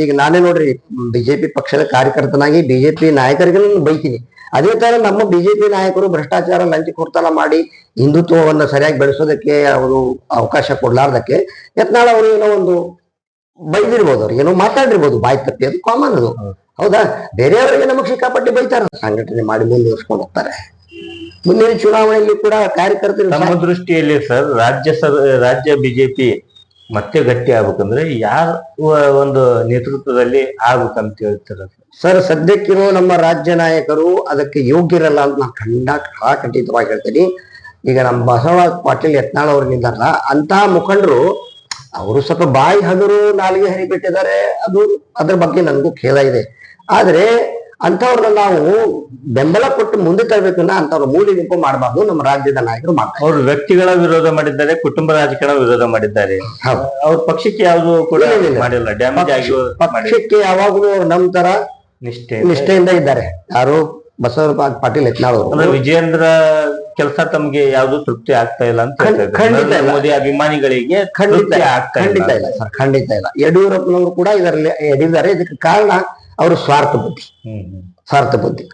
ಈಗ ನಾನೇ ನೋಡ್ರಿ ಬಿಜೆಪಿ ಪಕ್ಷದ ಕಾರ್ಯಕರ್ತನಾಗಿ ಬಿಜೆಪಿ ನಾಯಕರಿಗೆ ನಾನು ಬೈತೀನಿ. ಅದೇ ತರ ನಮ್ಮ ಬಿಜೆಪಿ ನಾಯಕರು ಭ್ರಷ್ಟಾಚಾರ ಲಂಚ ಕೊಡ್ತನ ಮಾಡಿ ಹಿಂದುತ್ವವನ್ನು ಸರಿಯಾಗಿ ಬೆಳೆಸೋದಕ್ಕೆ ಅವರು ಅವಕಾಶ ಕೊಡ್ಲಾರ್ದಕ್ಕೆ ಯತ್ನಾಳ ಅವರು ಏನೋ ಒಂದು ಬೈದಿರ್ಬೋದು ಅವ್ರಿಗೆ ಏನೋ ಮಾತಾಡಿರ್ಬೋದು ಬಾಯಿ ತಪ್ಪಿ. ಅದು ಕಾಮನ್ ಅದು. ಹೌದು. ಬೇರೆಯವರಿಗೆ ನಮಗೆ ಸಿಕ್ಕಾಪಟ್ಟೆ ಬೈತಾರ. ಸಂಘಟನೆ ಮಾಡಿ ಮುಂದುವರ್ಸ್ಕೊಂಡು ಹೋಗ್ತಾರೆ. ಮುಂದಿನ ಚುನಾವಣೆಯಲ್ಲಿ ಕೂಡ ಕಾರ್ಯಕರ್ತರು ನಮ್ಮ ದೃಷ್ಟಿಯಲ್ಲಿ ಸರ್ ರಾಜ್ಯ ಸರ್ ರಾಜ್ಯ ಬಿಜೆಪಿ ಮತ್ತೆ ಗಟ್ಟಿ ಆಗ್ಬೇಕಂದ್ರೆ ಯಾರ ಒಂದು ನೇತೃತ್ವದಲ್ಲಿ ಆಗ್ಬೇಕಂತ ಹೇಳ್ತಾರೆ ಸರ್? ಸದ್ಯಕ್ಕಿರೋ ನಮ್ಮ ರಾಜ್ಯ ನಾಯಕರು ಅದಕ್ಕೆ ಯೋಗ್ಯರಲ್ಲ ಅಂತ ನಾನು ಖಂಡ ಖಂಡಿತವಾಗಿ ಹೇಳ್ತೀನಿ. ಈಗ ನಮ್ಮ ಬಸವರಾಜ್ ಪಾಟೀಲ್ ಯತ್ನಾಳ್ ಅವ್ರು ನಿಂತಾರಲ್ಲ ಅಂತಹ ಮುಖಂಡರು ಅವರು ಸ್ವಲ್ಪ ಬಾಯಿ ಹಗರು ನಾಲಿಗೆ ಹರಿಬಿಟ್ಟಿದ್ದಾರೆ. ಅದು ಅದ್ರ ಬಗ್ಗೆ ನನಗೂ ಖೇದ ಇದೆ. ಆದ್ರೆ ಅಂತವ್ರನ್ನ ನಾವು ಬೆಂಬಲ ಕೊಟ್ಟು ಮುಂದೆ ತರಬೇಕನ್ನ ಅಂತವ್ರ ಮೂಲಿ ನಿಂಪು ಮಾಡಬಾರ್ದು ನಮ್ಮ ರಾಜ್ಯದ ನಾಯಕರು ಮಾಡ್ತಾರೆ ಅವರು ವ್ಯಕ್ತಿಗಳ ವಿರೋಧ ಮಾಡಿದ್ದಾರೆ ಕುಟುಂಬ ರಾಜಕಾರಣ ವಿರೋಧ ಮಾಡಿದ್ದಾರೆ. ಅವ್ರ ಪಕ್ಷಕ್ಕೆ ಯಾವುದು ಕೂಡ. ಮಾಡಿಲ್ಲ ಡ್ಯಾಮೇಜ್ ಆಗಿ ಪಕ್ಷಕ್ಕೆ ಯಾವಾಗಲೂ ನಮ್ ತರ ನಿಷ್ಠೆ ನಿಷ್ಠೆಯಿಂದ ಇದ್ದಾರೆ ಯಾರು ಬಸವರಾಜ್ ಪಾಟೀಲ್ ಯತ್ನಾಳ್ ಅವರು. ವಿಜೇಂದ್ರ ಕೆಲಸ ತಮ್ಗೆ ಯಾವ್ದು ತೃಪ್ತಿ ಆಗ್ತಾ ಇಲ್ಲ ಅಂತ ಖಂಡ್- ಖಂಡಿತ ಮೋದಿ ಅಭಿಮಾನಿಗಳಿಗೆ ಖಂಡಿತ ಖಂಡಿತ ಇಲ್ಲ ಸರ್ ಖಂಡಿತ ಇಲ್ಲ. ಯಡಿಯೂರಪ್ಪನವರು ಕೂಡ ಇದರಲ್ಲಿ ಎಡಿದ್ದಾರೆ. ಇದಕ್ಕೆ ಕಾರಣ ಅವರು ಸ್ವಾರ್ಥ ಬುದ್ಧಿ. ಸ್ವಾರ್ಥ ಬುದ್ಧಿ.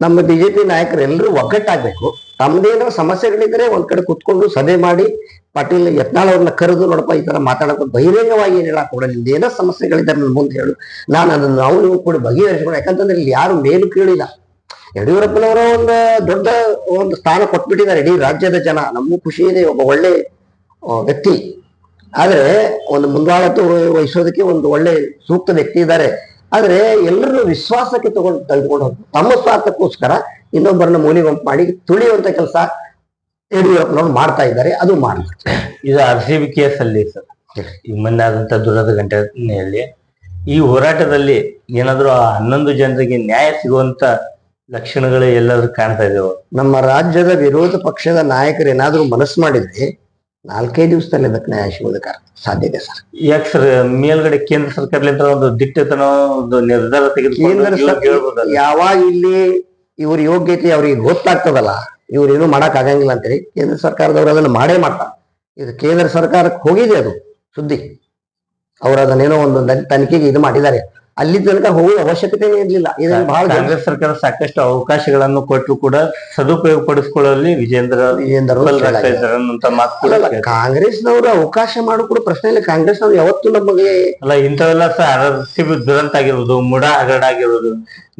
ನಮ್ಮ ಬಿಜೆಪಿ ನಾಯಕರು ಎಲ್ಲರೂ ಒಗ್ಗಟ್ಟಾಗಬೇಕು. ತಮ್ಮದೇನೋ ಸಮಸ್ಯೆಗಳಿದ್ರೆ ಒಂದ್ ಕಡೆ ಕುತ್ಕೊಂಡು ಸಭೆ ಮಾಡಿ ಪಾಟೀಲ್ ಯತ್ನಾಳ್ ಅವ್ರನ್ನ ಕರೆದು ನೋಡಪ್ಪ ಈ ತರ ಮಾತಾಡಕ್ಕೆ ಬಹಿರಂಗವಾಗಿ ಏನಿಲ್ಲ ಕೂಡ ನಿಮ್ದು ಏನೋ ಸಮಸ್ಯೆಗಳಿದ್ದಾರೆ ನನ್ನ ಮುಂದೆ ಹೇಳು. ನಾನು ಅದನ್ನ ನಾವು ನೀವು ಕೂಡ ಬಗೆಹರಿಸ್ಕೊಂಡು ಯಾಕಂತಂದ್ರೆ ಇಲ್ಲಿ ಯಾರು ಮೇಲು ಕೇಳಿಲ್ಲ. ಯಡಿಯೂರಪ್ಪನವರ ಒಂದು ದೊಡ್ಡ ಒಂದು ಸ್ಥಾನ ಕೊಟ್ಬಿಟ್ಟಿದ್ದಾರೆ ಇಡೀ ರಾಜ್ಯದ ಜನ. ನಮಗೂ ಖುಷಿ ಇದೆ, ಒಬ್ಬ ಒಳ್ಳೆ ವ್ಯಕ್ತಿ. ಆದರೆ ಒಂದು ಮುಂದಾಳತ್ವ ವಹಿಸೋದಕ್ಕೆ ಒಂದು ಒಳ್ಳೆ ಸೂಕ್ತ ವ್ಯಕ್ತಿ ಇದ್ದಾರೆ. ಆದರೆ ಎಲ್ಲರೂ ವಿಶ್ವಾಸಕ್ಕೆ ತಗೊಂಡು ತೆಗೆದುಕೊಂಡು ತಮ್ಮ ಸ್ವಾರ್ಥಕ್ಕೋಸ್ಕರ ಇನ್ನೊಬ್ಬರನ್ನ ಮೂಲಿಗೊಂಪು ಮಾಡಿ ತುಳಿಯುವಂತ ಕೆಲಸ ಯಡಿಯೂರಪ್ಪನವ್ರು ಮಾಡ್ತಾ ಇದ್ದಾರೆ. ಅದು ಮಾಡ್ತಾರೆ ಇದು ಆರ್ ಸಿ ಬಿ ಕೇಸ್ ಅಲ್ಲಿ ಸರ್. ಈ ಮೊನ್ನೆ ಆದಂತ ದುರದ ಘಟನೆಯಲ್ಲಿ ಈ ಹೋರಾಟದಲ್ಲಿ ಏನಾದರೂ ಹನ್ನೊಂದು ಜನರಿಗೆ ನ್ಯಾಯ ಸಿಗುವಂತ ಲಕ್ಷಣಗಳು ಎಲ್ಲಾದ್ರೂ ಕಾಣ್ತಾ ಇದಾವೆ? ನಮ್ಮ ರಾಜ್ಯದ ವಿರೋಧ ಪಕ್ಷದ ನಾಯಕರು ಏನಾದ್ರೂ ಮನಸ್ಸು ಮಾಡಿದ್ರೆ ನಾಲ್ಕೈದು ದಿವಸದಲ್ಲಿ ಅದಕ್ಕೆ ನ್ಯಾಯ ಸಿಗೋದಕ್ಕೆ ಸಾಧ್ಯತೆ ಸರ್. ಯಾಕೆ ಸರ್ ಮೇಲ್ಗಡೆ ಕೇಂದ್ರ ಸರ್ಕಾರದಿಂದ ಒಂದು ದಿಟ್ಟತನ ಒಂದು ನಿರ್ಧಾರ ತೆಗೆದುಕೊಂಡು. ಯಾವಾಗ ಇಲ್ಲಿ ಇವ್ರ ಯೋಗ್ಯತೆ ಅವ್ರಿಗೆ ಗೊತ್ತಾಗ್ತದಲ್ಲ ಇವ್ರೇನು ಮಾಡಕ್ ಆಗಂಗಿಲ್ಲ ಅಂತೇಳಿ ಕೇಂದ್ರ ಸರ್ಕಾರದವ್ರು ಅದನ್ನ ಮಾಡೇ ಮಾಡ್ತಾರೆ. ಇದು ಕೇಂದ್ರ ಸರ್ಕಾರಕ್ಕೆ ಹೋಗಿದೆ ಅದು ಸುದ್ದಿ. ಅವ್ರು ಅದನ್ನೇನೋ ಒಂದು ತನಿಖೆಗೆ ಇದು ಮಾಡಿದ್ದಾರೆ. ಅಲ್ಲಿ ತನಕ ಹೋಗುವ ಅವಶ್ಯಕತೆನೇ ಇರಲಿಲ್ಲ. ಇದನ್ನು ಬಹಳ ಕಾಂಗ್ರೆಸ್ ಸರ್ಕಾರ ಸಾಕಷ್ಟು ಅವಕಾಶಗಳನ್ನು ಕೊಟ್ಟರು ಕೂಡ ಸದುಪಯೋಗ ಪಡಿಸ್ಕೊಳ್ಳುವಲ್ಲಿ ವಿಜೇಂದ್ರ ಮಾತು ಕೂಡ ಕಾಂಗ್ರೆಸ್ನವರು ಅವಕಾಶ ಮಾಡು ಕೂಡ ಪ್ರಶ್ನೆ ಇಲ್ಲ. ಕಾಂಗ್ರೆಸ್ನವ್ರು ಯಾವತ್ತು ನಮಗೆ ಅಲ್ಲ ಇಂಥವೆಲ್ಲ ಸಹ ಆರ್ ಆರ್ ಸಿ ಬಿ ದುರಂತ ಆಗಿರೋದು ಮುಡ ಹಗರಣ ಆಗಿರೋದು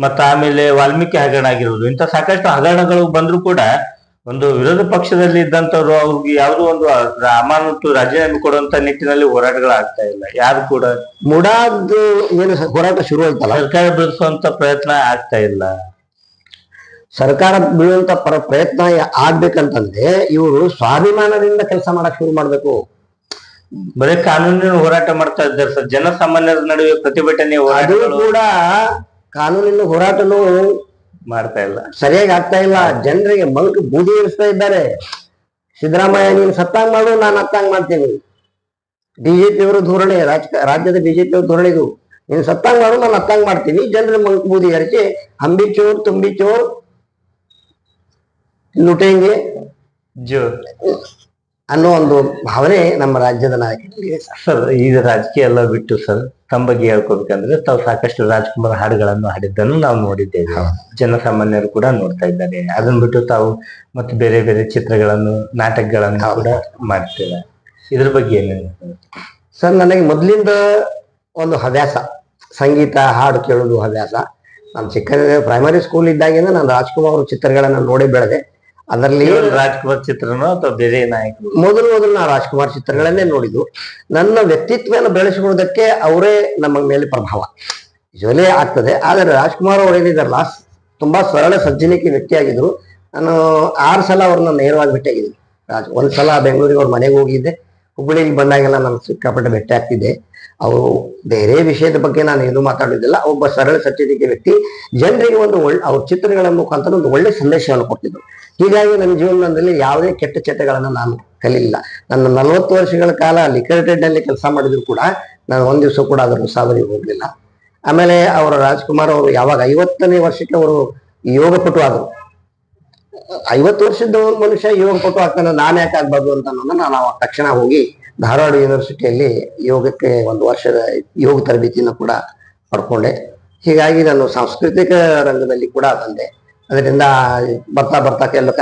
ಮತ್ತ ಆಮೇಲೆ ವಾಲ್ಮೀಕಿ ಹಗರಣ ಆಗಿರೋದು ಇಂಥ ಸಾಕಷ್ಟು ಹಗರಣಗಳು ಬಂದ್ರು ಕೂಡ ಒಂದು ವಿರೋಧ ಪಕ್ಷದಲ್ಲಿ ಇದ್ದಂತವ್ರು ಅವ್ರಿಗೆ ಯಾವ್ದು ಒಂದು ಅಮಾನತು ರಾಜೀನಾಮೆ ಕೊಡುವಂತ ನಿಟ್ಟಿನಲ್ಲಿ ಹೋರಾಟಗಳು ಆಗ್ತಾ ಇಲ್ಲ. ಯಾರು ಕೂಡ ಮುಡಾದ್ ಏನು ಹೋರಾಟ ಶುರು ಆಯ್ತಲ್ಲ? ಸರ್ಕಾರ ಬೀಳಿಸುವಂತ ಪ್ರಯತ್ನ ಆಗ್ತಾ ಇಲ್ಲ. ಸರ್ಕಾರ ಬೀಳುವಂತ ಪರ ಪ್ರಯತ್ನ ಆಗ್ಬೇಕಂತಂದ್ರೆ ಇವರು ಸ್ವಾಭಿಮಾನದಿಂದ ಕೆಲಸ ಮಾಡಕ್ ಶುರು ಮಾಡ್ಬೇಕು. ಬರೀ ಕಾನೂನಿನ ಹೋರಾಟ ಮಾಡ್ತಾ ಇದ್ದಾರೆ ಸರ್. ಜನಸಾಮಾನ್ಯರ ನಡುವೆ ಪ್ರತಿಭಟನೆ ಅದು ಕೂಡ ಕಾನೂನಿನ ಹೋರಾಟನು ಮಾಡ್ತಾ ಇಲ್ಲ. ಸರಿಯಾಗಿ ಆಗ್ತಾ ಇಲ್ಲ. ಜನರಿಗೆ ಮಂಕ್ ಬೂದಿ ಇರಿಸ್ತಾ ಇದ್ದಾರೆ. ಸಿದ್ದರಾಮಯ್ಯ ನೀನು ಸತ್ತಾಂಗ್ ಮಾಡು ನಾನು ಅತ್ತಾಂಗ್ ಮಾಡ್ತೀನಿ. ಬಿಜೆಪಿ ಅವರ ಧೋರಣೆ ರಾಜ ರಾಜ್ಯದ ಬಿಜೆಪಿ ಅವರ ಧೋರಣೆ ಇದು. ನೀನು ಸತ್ತಾಂಗ್ ಮಾಡು ನಾನು ಅತ್ತಾಂಗ್ ಮಾಡ್ತೀನಿ. ಜನರ ಮಲ್ಕು ಬೂದಿ ಹರಿಸಿ ಅಂಬಿ ಚೋರ್ ತುಂಬಿ ಚೋರ್ ಲುಟೇಂಗೆ ಜೋ. ಅನ್ನೋ ಒಂದು ಭಾವನೆ ನಮ್ಮ ರಾಜ್ಯದ ನಾಯಕರಿಗೆ ಸರ್. ಈ ಈಗ ರಾಜಕೀಯ ಎಲ್ಲ ಬಿಟ್ಟು ಸರ್ ತಮ್ಮ ಬಗ್ಗೆ ಹೇಳ್ಕೊಬೇಕಂದ್ರೆ ತಾವು ಸಾಕಷ್ಟು ರಾಜ್ಕುಮಾರ್ ಹಾಡುಗಳನ್ನು ಹಾಡಿದ್ದನ್ನು ನಾವು ನೋಡಿದ್ದೇವೆ. ಜನಸಾಮಾನ್ಯರು ಕೂಡ ನೋಡ್ತಾ ಇದ್ದಾರೆ. ಅದನ್ನ ಬಿಟ್ಟು ತಾವು ಮತ್ತೆ ಬೇರೆ ಬೇರೆ ಚಿತ್ರಗಳನ್ನು ನಾಟಕಗಳನ್ನು ಕೂಡ ಮಾಡ್ತೇವೆ. ಇದ್ರ ಬಗ್ಗೆ ಏನೇನು? ಸರ್ ನನಗೆ ಮೊದಲಿಂದ ಒಂದು ಹವ್ಯಾಸ ಸಂಗೀತ ಹಾಡು ಕೇಳೋದು ಹವ್ಯಾಸ. ನಾನು ಚಿಕ್ಕ ಪ್ರೈಮರಿ ಸ್ಕೂಲ್ ಇದ್ದಾಗಿಂದ ನಾನು ರಾಜ್ಕುಮಾರ್ ಅವ್ರ ಚಿತ್ರಗಳನ್ನ ನೋಡಿ ಬೆಳೆದೆ. ಅದರಲ್ಲಿ ರಾಜ್ಕುಮಾರ್ ಚಿತ್ರನೋ ಅಥವಾ ಬೇರೆ ನಾಯಕರು? ಮೊದಲು ಮೊದಲು ನಾ ರಾಜ್ಕುಮಾರ್ ಚಿತ್ರಗಳನ್ನೇ ನೋಡಿದ್ದು. ನನ್ನ ವ್ಯಕ್ತಿತ್ವವನ್ನು ಬೆಳೆಸಿಕೊಳ್ಳೋದಕ್ಕೆ ಅವರೇ ನಮ್ಮ ಮೇಲೆ ಪ್ರಭಾವ. ನಿಜವಲ್ಲೇ ಆಗ್ತದೆ. ಆದರೆ ರಾಜ್ಕುಮಾರ್ ಅವರು ಏನಿದಾರಲ್ಲ ತುಂಬಾ ಸರಳ ಸಜ್ಜನಿಕೆ ವ್ಯಕ್ತಿಯಾಗಿದ್ರು ನಾನು ಆರು ಸಲ ಅವ್ರನ್ನ ನೇರವಾಗಿ ಭೇಟಿಯಾಗಿದ್ದೀನಿ ರಾಜ್ ಒಂದ್ಸಲ ಬೆಂಗಳೂರಿಗೆ ಅವ್ರ ಮನೆಗೆ ಹೋಗಿದ್ದೆ. ಹುಬ್ಬಳ್ಳಿಗೆ ಬಂದಾಗೆಲ್ಲ ನಾನು ಸಿಕ್ಕಾಪಟ್ಟೆ ಭೇಟಿ ಆಗ್ತಿದ್ದೆ. ಅವರು ಬೇರೆ ವಿಷಯದ ಬಗ್ಗೆ ನಾನು ಏನು ಮಾತಾಡೋದಿಲ್ಲ ಒಬ್ಬ ಸರಳ ಸಚ್ಚಿದಿಕೆ ವ್ಯಕ್ತಿ ಜನರಿಗೆ ಒಂದು ಒಳ್ಳೆ ಅವ್ರ ಚಿತ್ರಗಳ ಮುಖಾಂತರ ಒಂದು ಒಳ್ಳೆ ಸಂದೇಶವನ್ನು ಕೊಟ್ಟಿದ್ರು ಹೀಗಾಗಿ ನನ್ನ ಜೀವನದಲ್ಲಿ ಯಾವುದೇ ಕೆಟ್ಟ ಚಟಗಳನ್ನು ನಾನು ಕಲಿಲ್ಲ ನನ್ನ ನಲವತ್ತು ವರ್ಷಗಳ ಕಾಲ ಲಿಕರೇಟೆಡ್ನಲ್ಲಿ ಕೆಲಸ ಮಾಡಿದ್ರು ಕೂಡ ನಾನು ಒಂದ್ ದಿವಸ ಕೂಡ ಅದರ ಸಾಧನೆ ಹೋಗ್ಲಿಲ್ಲ. ಆಮೇಲೆ ಅವರ ರಾಜ್ಕುಮಾರ್ ಅವರು ಯಾವಾಗ ಐವತ್ತನೇ ವರ್ಷಕ್ಕೆ ಅವರು ಯೋಗಪಟು ಆದರು. ಐವತ್ತು ವರ್ಷದ ಮನುಷ್ಯ ಯೋಗ ಪಟು ಆಗ್ತಾನೆ, ನಾನು ಯಾಕೆ ಆಗ್ಬಾರ್ದು ಅಂತ ನಾನು ತಕ್ಷಣ ಹೋಗಿ ಧಾರವಾಡ ಯೂನಿವರ್ಸಿಟಿಯಲ್ಲಿ ಯೋಗಕ್ಕೆ ಒಂದು ವರ್ಷದ ಯೋಗ ತರಬೇತಿಯನ್ನು ಕೂಡ ಪಡ್ಕೊಂಡೆ. ಹೀಗಾಗಿ ನಾನು ಸಾಂಸ್ಕೃತಿಕ ರಂಗದಲ್ಲಿ ಕೂಡ ಬಂದೆ ಅದರಿಂದ ಬರ್ತಾ ಬರ್ತಾ ಕೆಲವು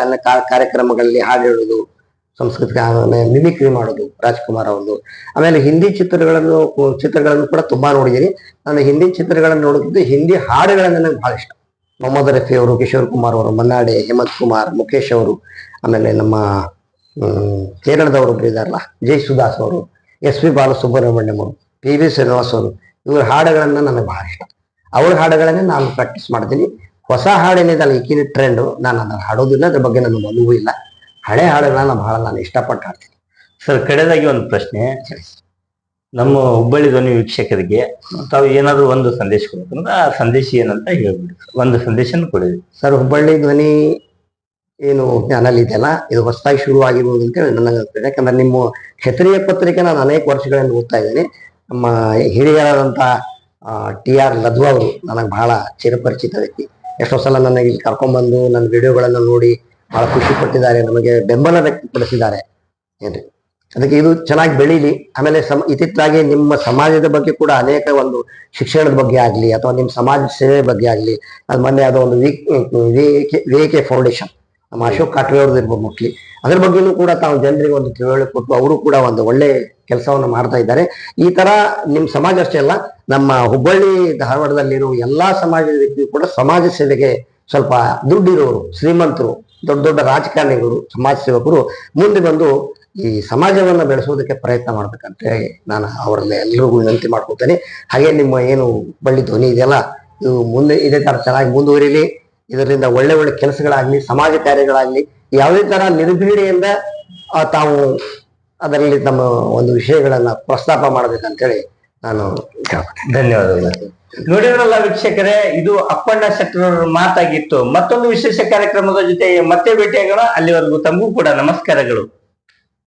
ಕಾರ್ಯಕ್ರಮಗಳಲ್ಲಿ ಹಾಡು ಹೇಳೋದು ಸಂಸ್ಕೃತಿಕ ಮಿಮಿಕ್ರಿ ಮಾಡೋದು ರಾಜ್ಕುಮಾರ್ ಅವರು ಆಮೇಲೆ ಹಿಂದಿ ಚಿತ್ರಗಳನ್ನು ಚಿತ್ರಗಳನ್ನು ಕೂಡ ತುಂಬಾ ನೋಡಿದ್ದೀನಿ. ನಾನು ಹಿಂದಿ ಚಿತ್ರಗಳನ್ನು ನೋಡುತ್ತಿದ್ದು ಹಿಂದಿ ಹಾಡುಗಳನ್ನು ನನಗೆ ಬಹಳ ಇಷ್ಟ. ಮೊಹಮ್ಮದ್ ರಫಿ ಅವರು, ಕಿಶೋರ್ ಕುಮಾರ್ ಅವರು, ಮನ್ನಾಡೆ, ಹೇಮಂತ್ ಕುಮಾರ್ ಮುಖೇಶ್ ಅವರು, ಆಮೇಲೆ ನಮ್ಮ ಹ್ಮ್, ಕೇರಳದವರು ಒಬ್ರು ಇದಾರಲ್ಲ ಜೈ ಸುದಾಸ್ ಅವರು ಎಸ್ ಪಿ ಬಾಲಸುಬ್ರಹ್ಮಣ್ಯಂ ಅವರು ಪಿ ವಿ ಶ್ರೀನಿವಾಸ್ ಅವರು ಇವ್ರ ಹಾಡುಗಳನ್ನ ನನಗೆ ಬಹಳ ಇಷ್ಟ. ಅವ್ರ ಹಾಡುಗಳನ್ನೇ ನಾನು ಪ್ರಾಕ್ಟೀಸ್ ಮಾಡ್ತೀನಿ. ಹೊಸ ಹಾಡೇನಿದಲ್ಲ ಈಗಿನ ಟ್ರೆಂಡ್ ನಾನು ಅದನ್ನು ಹಾಡೋದಿಲ್ಲ ಅದ್ರ ಬಗ್ಗೆ ನನಗೆ ಅನುಭವ ಇಲ್ಲ. ಹಳೆ ಹಾಡುಗಳನ್ನ ಬಹಳ ನಾನು ಇಷ್ಟಪಟ್ಟು ಹಾಡ್ತೀನಿ. ಸರ್ ಕಡೆದಾಗಿ ಒಂದು ಪ್ರಶ್ನೆ. ನಮ್ಮ ಹುಬ್ಬಳ್ಳಿ ಧ್ವನಿ ವೀಕ್ಷಕರಿಗೆ ತಾವು ಏನಾದರೂ ಒಂದು ಸಂದೇಶ ಕೊಡ್ಬೇಕಂದ್ರೆ ಆ ಸಂದೇಶ ಏನಂತ ಹೇಳ್ಬಿಡಿ. ಒಂದು ಸಂದೇಶನ ಕೊಡಿ. ಸರ್ ಹುಬ್ಬಳ್ಳಿ ಧ್ವನಿ ಏನು ಚಾನಲ್ ಇದೆಯಲ್ಲ? ಇದು ಹೊಸದಾಗಿ ಆಗಿರ್ಬೋದು ಅಂತೇಳಿ ನನಗೆ ಯಾಕಂದ್ರೆ ನಿಮ್ಮ ಕ್ಷತ್ರಿಯ ಪತ್ರಿಕೆ ನಾನು ಅನೇಕ ವರ್ಷಗಳಿಂದ ಓದ್ತಾ ಇದ್ದೀನಿ. ನಮ್ಮ ಹಿರಿಯರಾದಂಥ ಟಿ ಆರ್ ಲದ್ವಾ ಅವರು ನನಗೆ ಬಹಳ ಚಿರಪರಿಚಿತ ವ್ಯಕ್ತಿ. ಎಷ್ಟೋ ಸಲ ನನಗೆ ಇಲ್ಲಿ ಕರ್ಕೊಂಡ್ಬಂದು ನನ್ನ ವಿಡಿಯೋಗಳನ್ನು ನೋಡಿ ಬಹಳ ಖುಷಿ ಪಟ್ಟಿದ್ದಾರೆ ನಮಗೆ ಬೆಂಬಲ ವ್ಯಕ್ತಪಡಿಸಿದ್ದಾರೆ. ಏನ್ರಿ? ಅದಕ್ಕೆ ಇದು ಚೆನ್ನಾಗಿ ಬೆಳೀಲಿ. ಆಮೇಲೆ ಸಮ ಇತ್ತಿತ್ತಲಾಗಿ ನಿಮ್ಮ ಸಮಾಜದ ಬಗ್ಗೆ ಕೂಡ ಅನೇಕ ಒಂದು ಶಿಕ್ಷಣದ ಬಗ್ಗೆ ಆಗಲಿ ಅಥವಾ ನಿಮ್ಮ ಸಮಾಜ ಸೇವೆ ಬಗ್ಗೆ ಆಗಲಿ, ಅದು ಮೊನ್ನೆ ಅದು ಒಂದು ವಿ ಕೆ ಫೌಂಡೇಶನ್ ನಮ್ಮ ಅಶೋಕ್ ಕಾಟ್ವೆ ಅವ್ರದ್ದು ಇರ್ಬೋದು ಮೋಸ್ಟ್ಲಿ. ಅದ್ರ ಬಗ್ಗೆನೂ ಕೂಡ ತಾವು ಜನರಿಗೆ ಒಂದು ತಿಳುವಳಿ ಕೊಟ್ಟು ಅವರು ಕೂಡ ಒಂದು ಒಳ್ಳೆ ಕೆಲಸವನ್ನು ಮಾಡ್ತಾ ಇದ್ದಾರೆ. ಈ ತರ ನಿಮ್ಮ ಸಮಾಜ ಅಷ್ಟೇ ಅಲ್ಲ, ನಮ್ಮ ಹುಬ್ಬಳ್ಳಿ, ಧಾರವಾಡದಲ್ಲಿರೋ ಎಲ್ಲಾ ಸಮಾಜದ ವ್ಯಕ್ತಿಯು ಕೂಡ ಸಮಾಜ ಸೇವೆಗೆ ಸ್ವಲ್ಪ ದುಡ್ಡಿರೋರು, ಶ್ರೀಮಂತರು, ದೊಡ್ಡ ದೊಡ್ಡ ರಾಜಕಾರಣಿಗಳು, ಸಮಾಜ ಸೇವಕರು ಮುಂದೆ ಬಂದು ಈ ಸಮಾಜವನ್ನ ಬೆಳೆಸೋದಕ್ಕೆ ಪ್ರಯತ್ನ ಮಾಡ್ಬೇಕಂತ ಹೇಳಿ ನಾನು ಅವರಲ್ಲಿ ಎಲ್ಲರಿಗೂ ವಿನಂತಿ ಮಾಡ್ಕೊತೇನೆ ಹಾಗೆ ನಿಮ್ಮ ಏನು ಬಳ್ಳಿ ಧ್ವನಿ ಇದೆಯಲ್ಲ, ಇದು ಮುಂದೆ ಇದೇ ತರ ಚೆನ್ನಾಗಿ ಮುಂದುವರಿಲಿ. ಇದರಿಂದ ಒಳ್ಳೆ ಒಳ್ಳೆ ಕೆಲಸಗಳಾಗ್ಲಿ ಸಮಾಜ ಕಾರ್ಯಗಳಾಗ್ಲಿ ಯಾವುದೇ ತರ ನಿರ್ಭೀಡೆಯಿಂದ ಆ, ತಾವು ಅದರಲ್ಲಿ ತಮ್ಮ ಒಂದು ವಿಷಯಗಳನ್ನ ಪ್ರಸ್ತಾಪ ಮಾಡ್ಬೇಕಂತೇಳಿ ನಾನು. ಧನ್ಯವಾದಗಳು. ನೋಡಿದ್ರಲ್ಲ ವೀಕ್ಷಕರೇ ಇದು ಅಪ್ಪಣ್ಣ ಶೆಟ್ಟರವರ ಮಾತಾಗಿತ್ತು. ಮತ್ತೊಂದು ವಿಶೇಷ ಕಾರ್ಯಕ್ರಮದ ಜೊತೆ ಮತ್ತೆ ಭೇಟಿಯಾಗೋಣ. ಅಲ್ಲಿವರೆಗೂ ತಮಗೂ ಕೂಡ ನಮಸ್ಕಾರಗಳು.